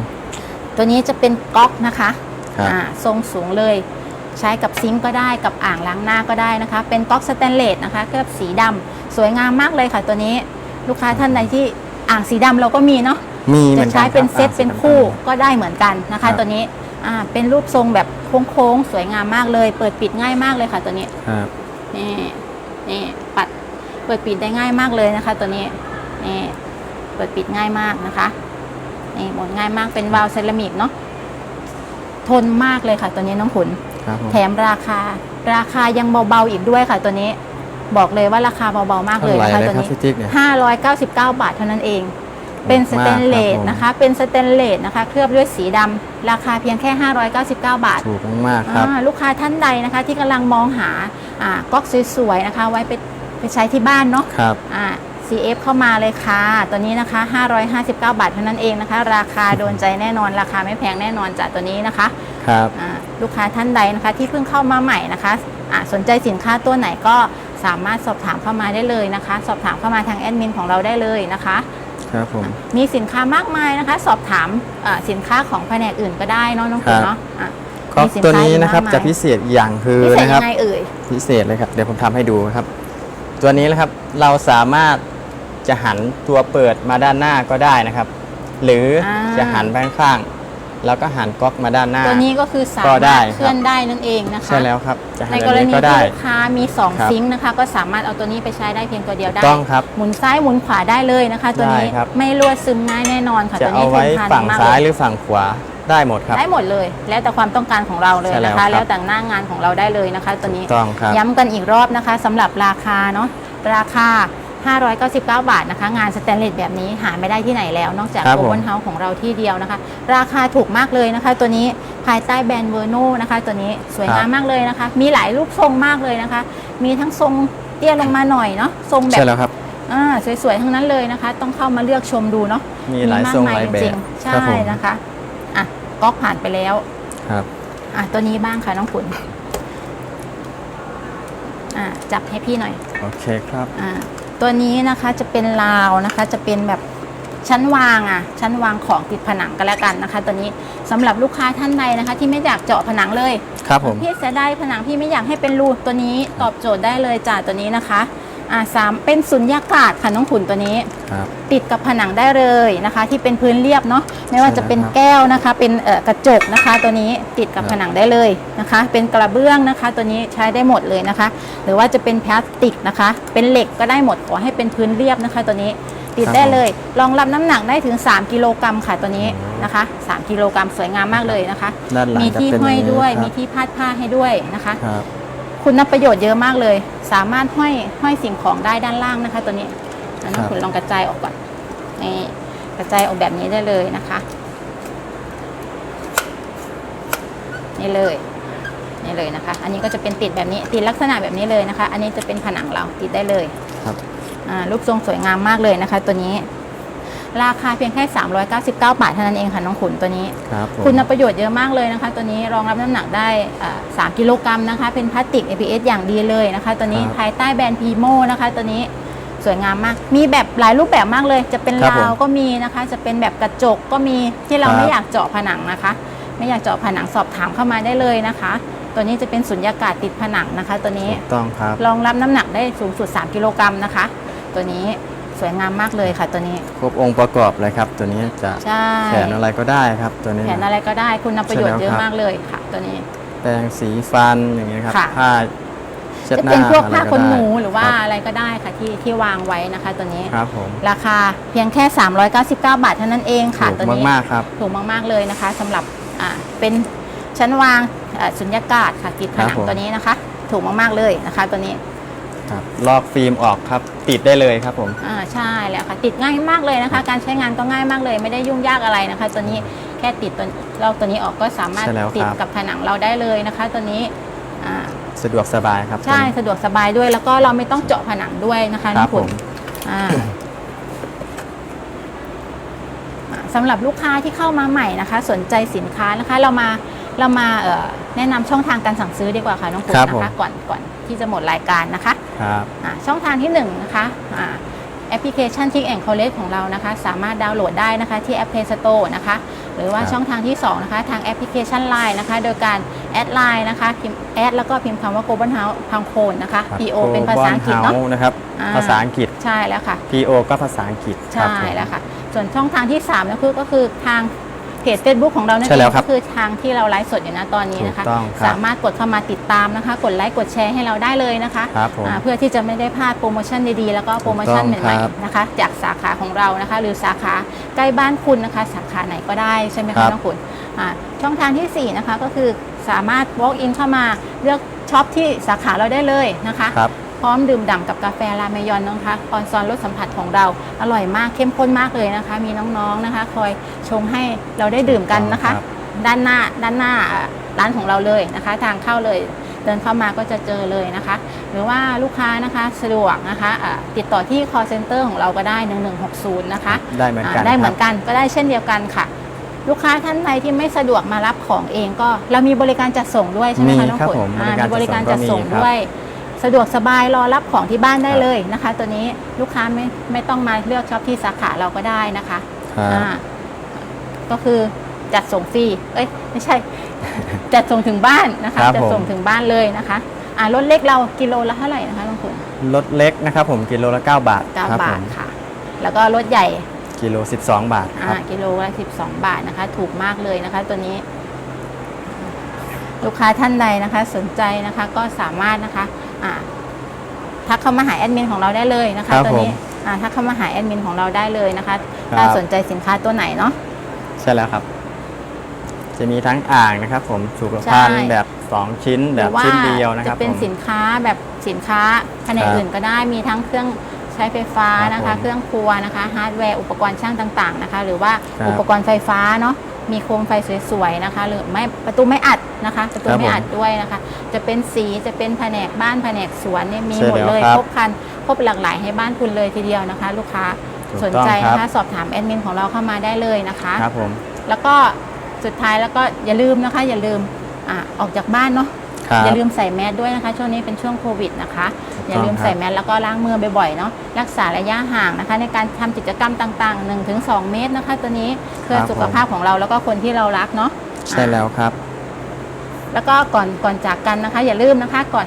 [SPEAKER 2] ตัวนี้จะเป็นก๊อกนะคะ
[SPEAKER 1] ครับ
[SPEAKER 2] อ่าทรงสูงเลย ใช้กับซิงก์ก็ได้กับอ่างล้างหน้าก็ได้นะคะ เป็นก๊อกสแตนเลสนะคะเคลือบสีดำสวยงามมากเลยค่ะตัวนี้ลูกค้าท่านใดที่อ่างสีดำเราก็มีเนาะ
[SPEAKER 1] มีเหมื
[SPEAKER 2] จะ
[SPEAKER 1] อนกัน
[SPEAKER 2] ใช้เป็นเซต
[SPEAKER 1] ครับ
[SPEAKER 2] เป็นคู่ก็ได้เหมือนกันนะ
[SPEAKER 1] ครั
[SPEAKER 2] คะ
[SPEAKER 1] บ
[SPEAKER 2] ตัวนี้อ่าเป็นรูปทรงแบบโค้งๆสวยงามมากเลย เปิดปิดง่ายมากเลยค่ะตัวนี้
[SPEAKER 1] ครับ
[SPEAKER 2] นี่นี่ปัดเปิดปิดได้ง่ายมากเลยนะคะ ตัวนี้นี่เปิดปิดง่ายมากนะคะนี่หมุนง่ายมากเป็นวาล์วเซรามิกเนาะทนมากเลยค่ะ ตัวนี้น้องขุน
[SPEAKER 1] ครับผม
[SPEAKER 2] แถมราคา ราคายังเบาๆอีกด้วยค่ะตัวนี้ บอกเลยว่าราคาเบาๆมากเลย
[SPEAKER 1] เท่าไหร่
[SPEAKER 2] นะคะ
[SPEAKER 1] เลย
[SPEAKER 2] ตัว
[SPEAKER 1] ครับ
[SPEAKER 2] นี้
[SPEAKER 1] พี่จิ๊กเนี่ย
[SPEAKER 2] 599 บาทเท่านั้นเอง เป็นส
[SPEAKER 1] ถูกมาก
[SPEAKER 2] เตนเลส
[SPEAKER 1] ครับผม
[SPEAKER 2] นะคะ เป็นสเตนเลสนะคะ เคลือบด้วยสีดำราคาเพียงแค่ 599 บาท
[SPEAKER 1] ถูกมากๆครับ
[SPEAKER 2] อ่าลูกค้าท่านใดนะคะที่กำลังมองหาอ่าก๊อกสวยๆนะคะ ไว้ไปไปใช้ที่บ้านเนาะ
[SPEAKER 1] ครับ
[SPEAKER 2] อ่า CF เข้ามาเลยค่ะ ตัวนี้นะคะ 559 บาทเท่านั้นเองนะคะ ราคาโดนใจแน่นอนราคาไม่แพงแน่นอนจากตัวนี้นะคะ
[SPEAKER 1] ครับ
[SPEAKER 2] อ่า ลูกค้าท่านใดนะคะที่เพิ่งเข้ามาใหม่นะคะอ่าสนใจสินค้าตัวไหนก็สามารถสอบถามเข้ามาได้เลยนะคะ สอบถามเข้ามาทางแอดมินของเราได้เลยนะคะ
[SPEAKER 1] ครับผม
[SPEAKER 2] มีสินค้ามากมายนะคะ สอบถามอ่าสินค้าของแผนกอื่นก็ได้เนาะน้อง
[SPEAKER 1] ค
[SPEAKER 2] คุ
[SPEAKER 1] รั
[SPEAKER 2] ณ
[SPEAKER 1] บ
[SPEAKER 2] เนาะอะ
[SPEAKER 1] ก๊อก
[SPEAKER 2] มีสิน
[SPEAKER 1] ตัว
[SPEAKER 2] ค้า
[SPEAKER 1] นี้
[SPEAKER 2] อีก
[SPEAKER 1] นะครับ
[SPEAKER 2] มากมาย
[SPEAKER 1] จะพิเศษอีกอย่างคือ
[SPEAKER 2] พิเศษ
[SPEAKER 1] นะครับ
[SPEAKER 2] ยังไงเอ่ย
[SPEAKER 1] พิเศษเลยครับเดี๋ยวผมทำให้ดูครับ ตัวนี้นะครับเราสามารถจะหันตัวเปิดมาด้านหน้าก็ได้นะครับ หรืออาจะหันไปข้างๆ แล้วก็หันก๊อกมาด้านหน้า
[SPEAKER 2] ตัวนี้ก็คือสา
[SPEAKER 1] ก็ได้
[SPEAKER 2] มารถ
[SPEAKER 1] ครับ
[SPEAKER 2] เคลื่อนได้นั่นเองนะคะ
[SPEAKER 1] ใช่แล้วครับจะหั
[SPEAKER 2] ใน
[SPEAKER 1] น
[SPEAKER 2] ก
[SPEAKER 1] แบบ
[SPEAKER 2] ร
[SPEAKER 1] นี้
[SPEAKER 2] ณี
[SPEAKER 1] ก็
[SPEAKER 2] ที่
[SPEAKER 1] ได้
[SPEAKER 2] ลูกค้ามี
[SPEAKER 1] ครับ
[SPEAKER 2] 2ซิงค์นะคะ ก็สามารถเอาตัวนี้ไปใช้ได้เพียงตัวเดียวได้
[SPEAKER 1] ต้องครับ
[SPEAKER 2] หมุนซ้ายหมุนขวาได้เลยนะคะ ตัวนี้
[SPEAKER 1] ได้ครับ
[SPEAKER 2] ไม่รั่วซึมง่ายแน่นอนค่ะ
[SPEAKER 1] จะ
[SPEAKER 2] ตัว
[SPEAKER 1] เอา
[SPEAKER 2] นี้
[SPEAKER 1] ไว้
[SPEAKER 2] ทนทาน
[SPEAKER 1] ฝั่ง
[SPEAKER 2] มาก
[SPEAKER 1] ซ้าย
[SPEAKER 2] เล
[SPEAKER 1] หรือฝั่งขวาได้หมดครับ
[SPEAKER 2] ได้หมดเลย แล้วแต่ความต้องการของเราเลย
[SPEAKER 1] ใช่แล้ว
[SPEAKER 2] นะ
[SPEAKER 1] ครั
[SPEAKER 2] คะ
[SPEAKER 1] บ
[SPEAKER 2] แล้วแต่หน้างานของเราได้เลยนะคะ ตัวนี้
[SPEAKER 1] ต้องครับ
[SPEAKER 2] ย้ำกันอีกรอบนะคะสำหรับราคาเนาะราคา 599 บาทนะคะ งานสแตนเลสแบบนี้หาไม่ได้ที่ไหนแล้ว นอกจาก
[SPEAKER 1] ครับ
[SPEAKER 2] โอ
[SPEAKER 1] ผม
[SPEAKER 2] เวอร์เฮาส์ของเราที่เดียวนะคะ ราคาถูกมากเลยนะคะ ตัวนี้ภายใต้แบรนด์เวอร์โนนะคะ ตัวนี้สวยงามมากเลยนะคะ มีหลายรูปทรงมากเลยนะคะ มีทั้งทรงเตี้ยลงมาหน่อยเนาะทรงแบ
[SPEAKER 1] ใช่
[SPEAKER 2] บ
[SPEAKER 1] แล้วครับ
[SPEAKER 2] อ่าสวยๆทั้งนั้นเลยนะคะ ต้องเข้ามาเลือกชมดูเนาะ
[SPEAKER 1] มีหลายทรงหลายแบ
[SPEAKER 2] จริ
[SPEAKER 1] บ
[SPEAKER 2] งๆ
[SPEAKER 1] ครั
[SPEAKER 2] ใช่
[SPEAKER 1] บผม
[SPEAKER 2] นะคะอะก๊อกผ่านไปแล้ว
[SPEAKER 1] ครับ
[SPEAKER 2] อะตัวนี้บ้างค่ะน้องขุนอะจับให้พี่หน่อย
[SPEAKER 1] โอเคครับ
[SPEAKER 2] อ่า ตัวนี้นะคะจะเป็นราวนะคะจะเป็นแบบชั้นวางอะชั้นวางของติดผนังก็แล้วกันนะคะ ตัวนี้สำหรับลูกค้าท่านใดนะคะ ที่ไม่อยากเจาะผนังเลย
[SPEAKER 1] ครับผม
[SPEAKER 2] พี่เสียดายผนังพี่ไม่อยากให้เป็นรูตัวนี้ตอบโจทย์ได้เลยจ้าตัวนี้นะคะ อ่าสามเป็นสุญญากาศค่ะน้องขุนตัวนี้
[SPEAKER 1] ครับ
[SPEAKER 2] ติดกับผนังได้เลยนะคะ ที่เป็นพื้นเรียบเนาะไม่ว่าจะเป็น
[SPEAKER 1] ใช่แล้วครับ
[SPEAKER 2] แก้วนะคะ เป็นเอ่อกระจกนะคะ ตัวนี้ติดกับ
[SPEAKER 1] ครับ
[SPEAKER 2] ผนังได้เลยนะคะ เป็นกระเบื้องนะคะ ตัวนี้ใช้ได้หมดเลยนะคะ หรือว่าจะเป็นพลาสติกนะคะ เป็นเหล็กก็ได้หมดขอให้เป็นพื้นเรียบนะคะ ตัวนี้ติดได้เลยรองรับน้ำหนักได้ถึง 3 กิโลกรัมค่ะตัวนี้นะคะ 3 กิโลกรัมสวยงามมากเลยนะคะ
[SPEAKER 1] ด้านหลัง
[SPEAKER 2] มี
[SPEAKER 1] จะ
[SPEAKER 2] ที่
[SPEAKER 1] เป็น
[SPEAKER 2] ห้อยา
[SPEAKER 1] งนี้
[SPEAKER 2] ด้วย
[SPEAKER 1] ครับ
[SPEAKER 2] มีที่พาดผ้าให้ด้วยนะคะ
[SPEAKER 1] ครับ
[SPEAKER 2] คุณประโยชน์เยอะมากเลย สามารถห้อยห้อยสิ่งของได้ด้านล่างนะคะ ตัวนี้อันนั้น
[SPEAKER 1] ครับ
[SPEAKER 2] คุณลองกระจายออกก่อนนี่กระจายออกแบบนี้ได้เลยนะคะนี่เลยนี่เลยนะคะ อันนี้ก็จะเป็นติดแบบนี้ติดลักษณะแบบนี้เลยนะคะ อันนี้จะเป็นผนังเราติดได้เลย
[SPEAKER 1] ครับ
[SPEAKER 2] อ่ารูปทรงสวยงามมากเลยนะคะ ตัวนี้ ราคาเพียงแค่ 399 บาทเท่านั้นเองค่ะน้องขุนตัวนี้
[SPEAKER 1] ครับผม
[SPEAKER 2] คุณประโยชน์เยอะมากเลยนะคะ ตัวนี้รองรับน้ำหนักได้อ่า3กิโลกรัมนะคะ เป็นพลาสติก ABS อย่างดีเลยนะคะ ตัวนี้
[SPEAKER 1] ครับ
[SPEAKER 2] ภายใต้แบรนด์พีโมนะคะ ตัวนี้สวยงามมาก มีแบบหลายรูปแบบมากเลย จะเป็น
[SPEAKER 1] ครับ
[SPEAKER 2] ราว
[SPEAKER 1] ผม
[SPEAKER 2] ก็มีนะคะ จะเป็นแบบกระจกก็มีที่เรา
[SPEAKER 1] ครับ
[SPEAKER 2] ไม่อยากเจาะผนังนะคะ ไม่อยากเจาะผนังสอบถามเข้ามาได้เลยนะคะ ตัวนี้จะเป็นสุญญากาศติดผนังนะคะ ตัวนี้
[SPEAKER 1] ถูกต้องครับ
[SPEAKER 2] รองรับน้ำหนักได้สูงสุด 3 กิโลกรัมนะคะ ตัวนี้ สวยงามมากเลยค่ะตัวนี้
[SPEAKER 1] ครบองค์ประกอบเลยครับ ตัวนี้จะ
[SPEAKER 2] ใช่
[SPEAKER 1] แขนอะไรก็ได้ครับ ตัวนี้
[SPEAKER 2] แขนอะไรก็ได้คุณประโยชน์
[SPEAKER 1] ใช่แล้ว
[SPEAKER 2] เยอะ
[SPEAKER 1] ครับ
[SPEAKER 2] มากเลยค่ะ ตัวนี้
[SPEAKER 1] แปรงสีฟันอย่างเงี้ยครับ
[SPEAKER 2] ค่ะ
[SPEAKER 1] ผ้าเช็ด
[SPEAKER 2] จะ
[SPEAKER 1] หน้า
[SPEAKER 2] เป็นพวกผ้า
[SPEAKER 1] อะไร
[SPEAKER 2] ขนหนูหรือว่า
[SPEAKER 1] คบ
[SPEAKER 2] อะไรก็ได้ค่ะที่ที่วางไว้นะคะ ตัวนี้
[SPEAKER 1] ครับผม
[SPEAKER 2] ราคาเพียงแค่ 399 บาทเท่านั้นเองค่ะ
[SPEAKER 1] ถูก
[SPEAKER 2] ตัวนี้
[SPEAKER 1] มากๆครับ
[SPEAKER 2] ถูกมากๆเลยนะคะสำหรับอ่าเป็นชั้นวางอ่าสุญญากาศค่ะติดผ
[SPEAKER 1] ครั
[SPEAKER 2] นั
[SPEAKER 1] บ
[SPEAKER 2] ง
[SPEAKER 1] ผม
[SPEAKER 2] ตัวนี้นะคะ ถูกมากๆเลยนะคะ ตัวนี้
[SPEAKER 1] ครับลอกฟิล์มออกครับ ติดได้เลยครับผม
[SPEAKER 2] อ่าใช่แล้วค่ะ ติดง่ายมากเลยนะคะ การใช้งานก็ง่ายมากเลย ไม่ได้ยุ่งยากอะไรนะคะ ตัวนี้แค่ติดตัวลอกตัวนี้ออกก็สามารถ
[SPEAKER 1] ใช่แล้วครับ
[SPEAKER 2] ติดกับผนังเราได้เลยนะคะ ตัวนี้อ่า
[SPEAKER 1] สะดวกสบายครับ
[SPEAKER 2] ใช่
[SPEAKER 1] ตัวนี้
[SPEAKER 2] สะดวกสบายด้วยแล้วก็เราไม่ต้องเจาะผนังด้วยนะคะ
[SPEAKER 1] ครั
[SPEAKER 2] น้
[SPEAKER 1] บ
[SPEAKER 2] องขุน
[SPEAKER 1] ผม
[SPEAKER 2] อ่าอ่าสำหรับลูกค้าที่เข้ามาใหม่นะคะ สนใจสินค้านะคะ เรามาเรามาเอ่อแนะนำช่องทางการสั่งซื้อดีกว่าค่ะน้องขุน
[SPEAKER 1] ครับ
[SPEAKER 2] นะ
[SPEAKER 1] ผม
[SPEAKER 2] คะก่อนก่อน ที่จะหมดรายการนะคะ
[SPEAKER 1] ครับ
[SPEAKER 2] อ่าช่องทางที่1นงนะคะอ่าแอปพลิเคชัน Click and Collect ของเรานะคะ สามารถดาวน์โหลดได้นะคะที่แอป Play Store นะคะ หรือว่า
[SPEAKER 1] ครับ
[SPEAKER 2] ช่องทางที่ 2 นะคะ ทางแอปพลิเคชัน Line นะคะ โดยการแอดไลน์นะคะพิมพ์แอดแล้วก็พิมพ์คำว่า Global House พังโคนนะคะ PO เป็นภาษาอังกฤษเนาะ
[SPEAKER 1] Global House นะครับ
[SPEAKER 2] อ่า
[SPEAKER 1] ภาษาอังกฤษ
[SPEAKER 2] ใช่แล้วค่ะ
[SPEAKER 1] PO ก็ภาษาอังกฤษครับ
[SPEAKER 2] ใช่
[SPEAKER 1] ผม
[SPEAKER 2] แล้วค่ะ ส่วนช่องทางที่3นะคือก็คือทางเพ จ Facebook ของเรานั่น
[SPEAKER 1] ใช่
[SPEAKER 2] เอ
[SPEAKER 1] แล้ว
[SPEAKER 2] ง
[SPEAKER 1] ครับ
[SPEAKER 2] ก็คือทางที่เราไลฟ์สดอยู่นะตอนนี้นะคะ
[SPEAKER 1] ถูกต้องครับ
[SPEAKER 2] สามารถกดเข้ามาติดตามนะคะ กดไลค์กดแชร์ให้เราได้เลยนะคะ
[SPEAKER 1] ครับผม
[SPEAKER 2] อ่าเพื่อที่จะไม่ได้พลาดโปรโมชั่นดีๆ แล้วก็โปรโมชั่น
[SPEAKER 1] ถู
[SPEAKER 2] ให
[SPEAKER 1] กต้
[SPEAKER 2] ม่
[SPEAKER 1] องครับ
[SPEAKER 2] ๆนะคะ จากสาขาของเรานะคะ หรือสาขาใกล้บ้านคุณนะคะ สาขาไหนก็ได้ใช่ไหม
[SPEAKER 1] ครั
[SPEAKER 2] คะ
[SPEAKER 1] บ
[SPEAKER 2] น้องคุณอ่าช่องทางที่4นะคะก็คือสามารถ walk in เข้ามาเลือกช็อปที่สาขาเราได้เลยนะคะ
[SPEAKER 1] ครับ
[SPEAKER 2] พร้อมดื่มด่ำกับกาแฟรามายอนนะคะออนซอนรสสัมผัสของเราอร่อยมากเข้มข้นมากเลยนะคะ มีน้องๆนะคะ คอยชงให้เราได้ดื่มกันนะคะ
[SPEAKER 1] ครับ
[SPEAKER 2] ด้านหน้าด้านหน้าร้านของเราเลยนะคะ ทางเข้าเลยเดินเข้ามาก็จะเจอเลยนะคะ หรือว่าลูกค้านะคะสะดวกนะคะอ่าติดต่อที่ call center ของเราก็ได้ 1160 นะคะ
[SPEAKER 1] ได้เหมือนกัน
[SPEAKER 2] อ่าได้เหมือน
[SPEAKER 1] ครับ
[SPEAKER 2] กันก็ได้เช่นเดียวกันค่ะ ลูกค้าท่านใดที่ไม่สะดวกมารับของเองก็ เรามีบริการจัดส่งด้วยใช่ไหม
[SPEAKER 1] มี
[SPEAKER 2] คะน้อง
[SPEAKER 1] ครับ
[SPEAKER 2] ฝน
[SPEAKER 1] ผม
[SPEAKER 2] อ่า
[SPEAKER 1] บริการ
[SPEAKER 2] มีบริการจัดส่ง
[SPEAKER 1] จัดส่งก็มีครับ
[SPEAKER 2] ด้วย สะดวกสบายรอรับของที่บ้านได้
[SPEAKER 1] ครับ
[SPEAKER 2] เลยนะคะ ตัวนี้ลูกค้าไม่ไม่ต้องมาเลือกช็อปที่สาขาเราก็ได้นะคะ
[SPEAKER 1] ครับ
[SPEAKER 2] อ่าก็คือจัดส่งฟรีเอ้ยไม่ใช่ จัดส่งถึงบ้านนะคะ
[SPEAKER 1] ครับ
[SPEAKER 2] จัดส่ง
[SPEAKER 1] ผม
[SPEAKER 2] ถึงบ้านเลยนะคะอ่ารถเล็กเรากิโลละเท่าไหร่นะคะลุงคุณ
[SPEAKER 1] รถเล็กนะครับผมกิโลละ 9 บาท
[SPEAKER 2] เก้า
[SPEAKER 1] ครับ
[SPEAKER 2] บา
[SPEAKER 1] ผ
[SPEAKER 2] ท
[SPEAKER 1] ม
[SPEAKER 2] ค่ะ แล้วก็รถใหญ่
[SPEAKER 1] กิโล 12 บาทค
[SPEAKER 2] อ่า
[SPEAKER 1] รับ
[SPEAKER 2] กิโลละสิบสองบาทนะคะ ถูกมากเลยนะคะ ตัวนี้ ลูกค้าท่านใดนะคะ สนใจนะคะ ก็สามารถนะคะ อ่าทักเข้ามาหาแอดมินของเราได้เลยนะคะ
[SPEAKER 1] ครับ
[SPEAKER 2] ตัวนี้
[SPEAKER 1] ผม
[SPEAKER 2] อ่าทักเข้ามาหาแอดมินของเราได้เลยนะคะ
[SPEAKER 1] ครับ
[SPEAKER 2] ถ้าสนใจสินค้าตัวไหนเนาะ
[SPEAKER 1] ใช่แล้วครับ จะมีทั้งอ่างนะครับ ผมสุขภัณฑ์
[SPEAKER 2] ใช่
[SPEAKER 1] แบบ 2 ชิ้น
[SPEAKER 2] ห
[SPEAKER 1] แบ
[SPEAKER 2] รื
[SPEAKER 1] บ
[SPEAKER 2] ว่า
[SPEAKER 1] ชิ้นเดียวนะค
[SPEAKER 2] จะ
[SPEAKER 1] รับ
[SPEAKER 2] เป็น
[SPEAKER 1] ผม
[SPEAKER 2] สินค้าแบบสินค้าแผนก
[SPEAKER 1] ครับ
[SPEAKER 2] อื่นก็ได้มีทั้งเครื่องใช้ไฟฟ้านะ
[SPEAKER 1] ครั
[SPEAKER 2] คะ
[SPEAKER 1] บผม
[SPEAKER 2] เครื่องครัวนะคะฮาร์ดแวร์อุปกรณ์ช่างต่างๆนะคะ หรือว่า
[SPEAKER 1] ครับ
[SPEAKER 2] อุปกรณ์ไฟฟ้าเนาะ มีโคมไฟสวยๆนะคะ หรือไม่ประตูไม่อัดนะคะ ประตู
[SPEAKER 1] ครับ
[SPEAKER 2] ไม่อัด
[SPEAKER 1] ผม
[SPEAKER 2] ด้วยนะคะ จะเป็นสีจะเป็นแผนกบ้านแผนกสวนเนี่ยมี
[SPEAKER 1] ใช่
[SPEAKER 2] หมดเลย
[SPEAKER 1] แล้วครับ
[SPEAKER 2] ครบครันครบหลากหลายให้บ้านคุณเลยทีเดียวนะคะ ลูกค้า
[SPEAKER 1] ถูก
[SPEAKER 2] สน
[SPEAKER 1] ต้อง
[SPEAKER 2] ใจ
[SPEAKER 1] ครับ
[SPEAKER 2] นะคะสอบถามแอดมินของเราเข้ามาได้เลยนะคะ
[SPEAKER 1] ครับผม
[SPEAKER 2] แล้วก็สุดท้ายแล้วก็อย่าลืมนะคะ อย่าลืมอ่าออกจากบ้านเนาะ
[SPEAKER 1] ครับ
[SPEAKER 2] อย่าลืมใส่แมสด้วยนะคะ ช่วงนี้เป็นช่วงโควิดนะคะ
[SPEAKER 1] ถูก
[SPEAKER 2] อย่าลืม
[SPEAKER 1] ต้องครับ
[SPEAKER 2] ใส่แมสแล้วก็ล้างมือบ่อยๆเนาะรักษาระยะห่างนะคะ ในการทำกิจกรรมต่างๆ 1-2 เมตรนะคะ ตัวนี้เพื่อ
[SPEAKER 1] ครับ
[SPEAKER 2] สุขภาพของเราแล้วก็คนที่เรารักเนาะ
[SPEAKER 1] ใช่แล้วครับ
[SPEAKER 2] แล้วก็ก่อนก่อนจากกันนะคะ อย่าลืมนะคะก่อน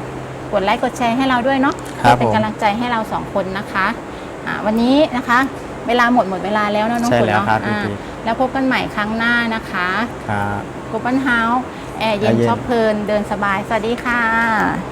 [SPEAKER 2] กดไลค์กดแชร์ให้เราด้วยเนาะ
[SPEAKER 1] ครับ
[SPEAKER 2] เพื่อเป็น
[SPEAKER 1] ผม
[SPEAKER 2] กำลังใจให้เราสองคนนะคะอ่าวันนี้นะคะเวลาหมดหมดเวลาแล้วเนาะน้อง
[SPEAKER 1] ใช่
[SPEAKER 2] คุณ
[SPEAKER 1] แล้ว
[SPEAKER 2] เนาะ
[SPEAKER 1] ครับ
[SPEAKER 2] อ่า
[SPEAKER 1] จริง
[SPEAKER 2] แล้วพบกันใหม่ครั้งหน้านะคะ
[SPEAKER 1] ครับ
[SPEAKER 2] กูเปิลเฮาส์แอร์เย็น
[SPEAKER 1] แอร์เย็น
[SPEAKER 2] ชอบเพลินเดินสบาย สวัสดีค่ะ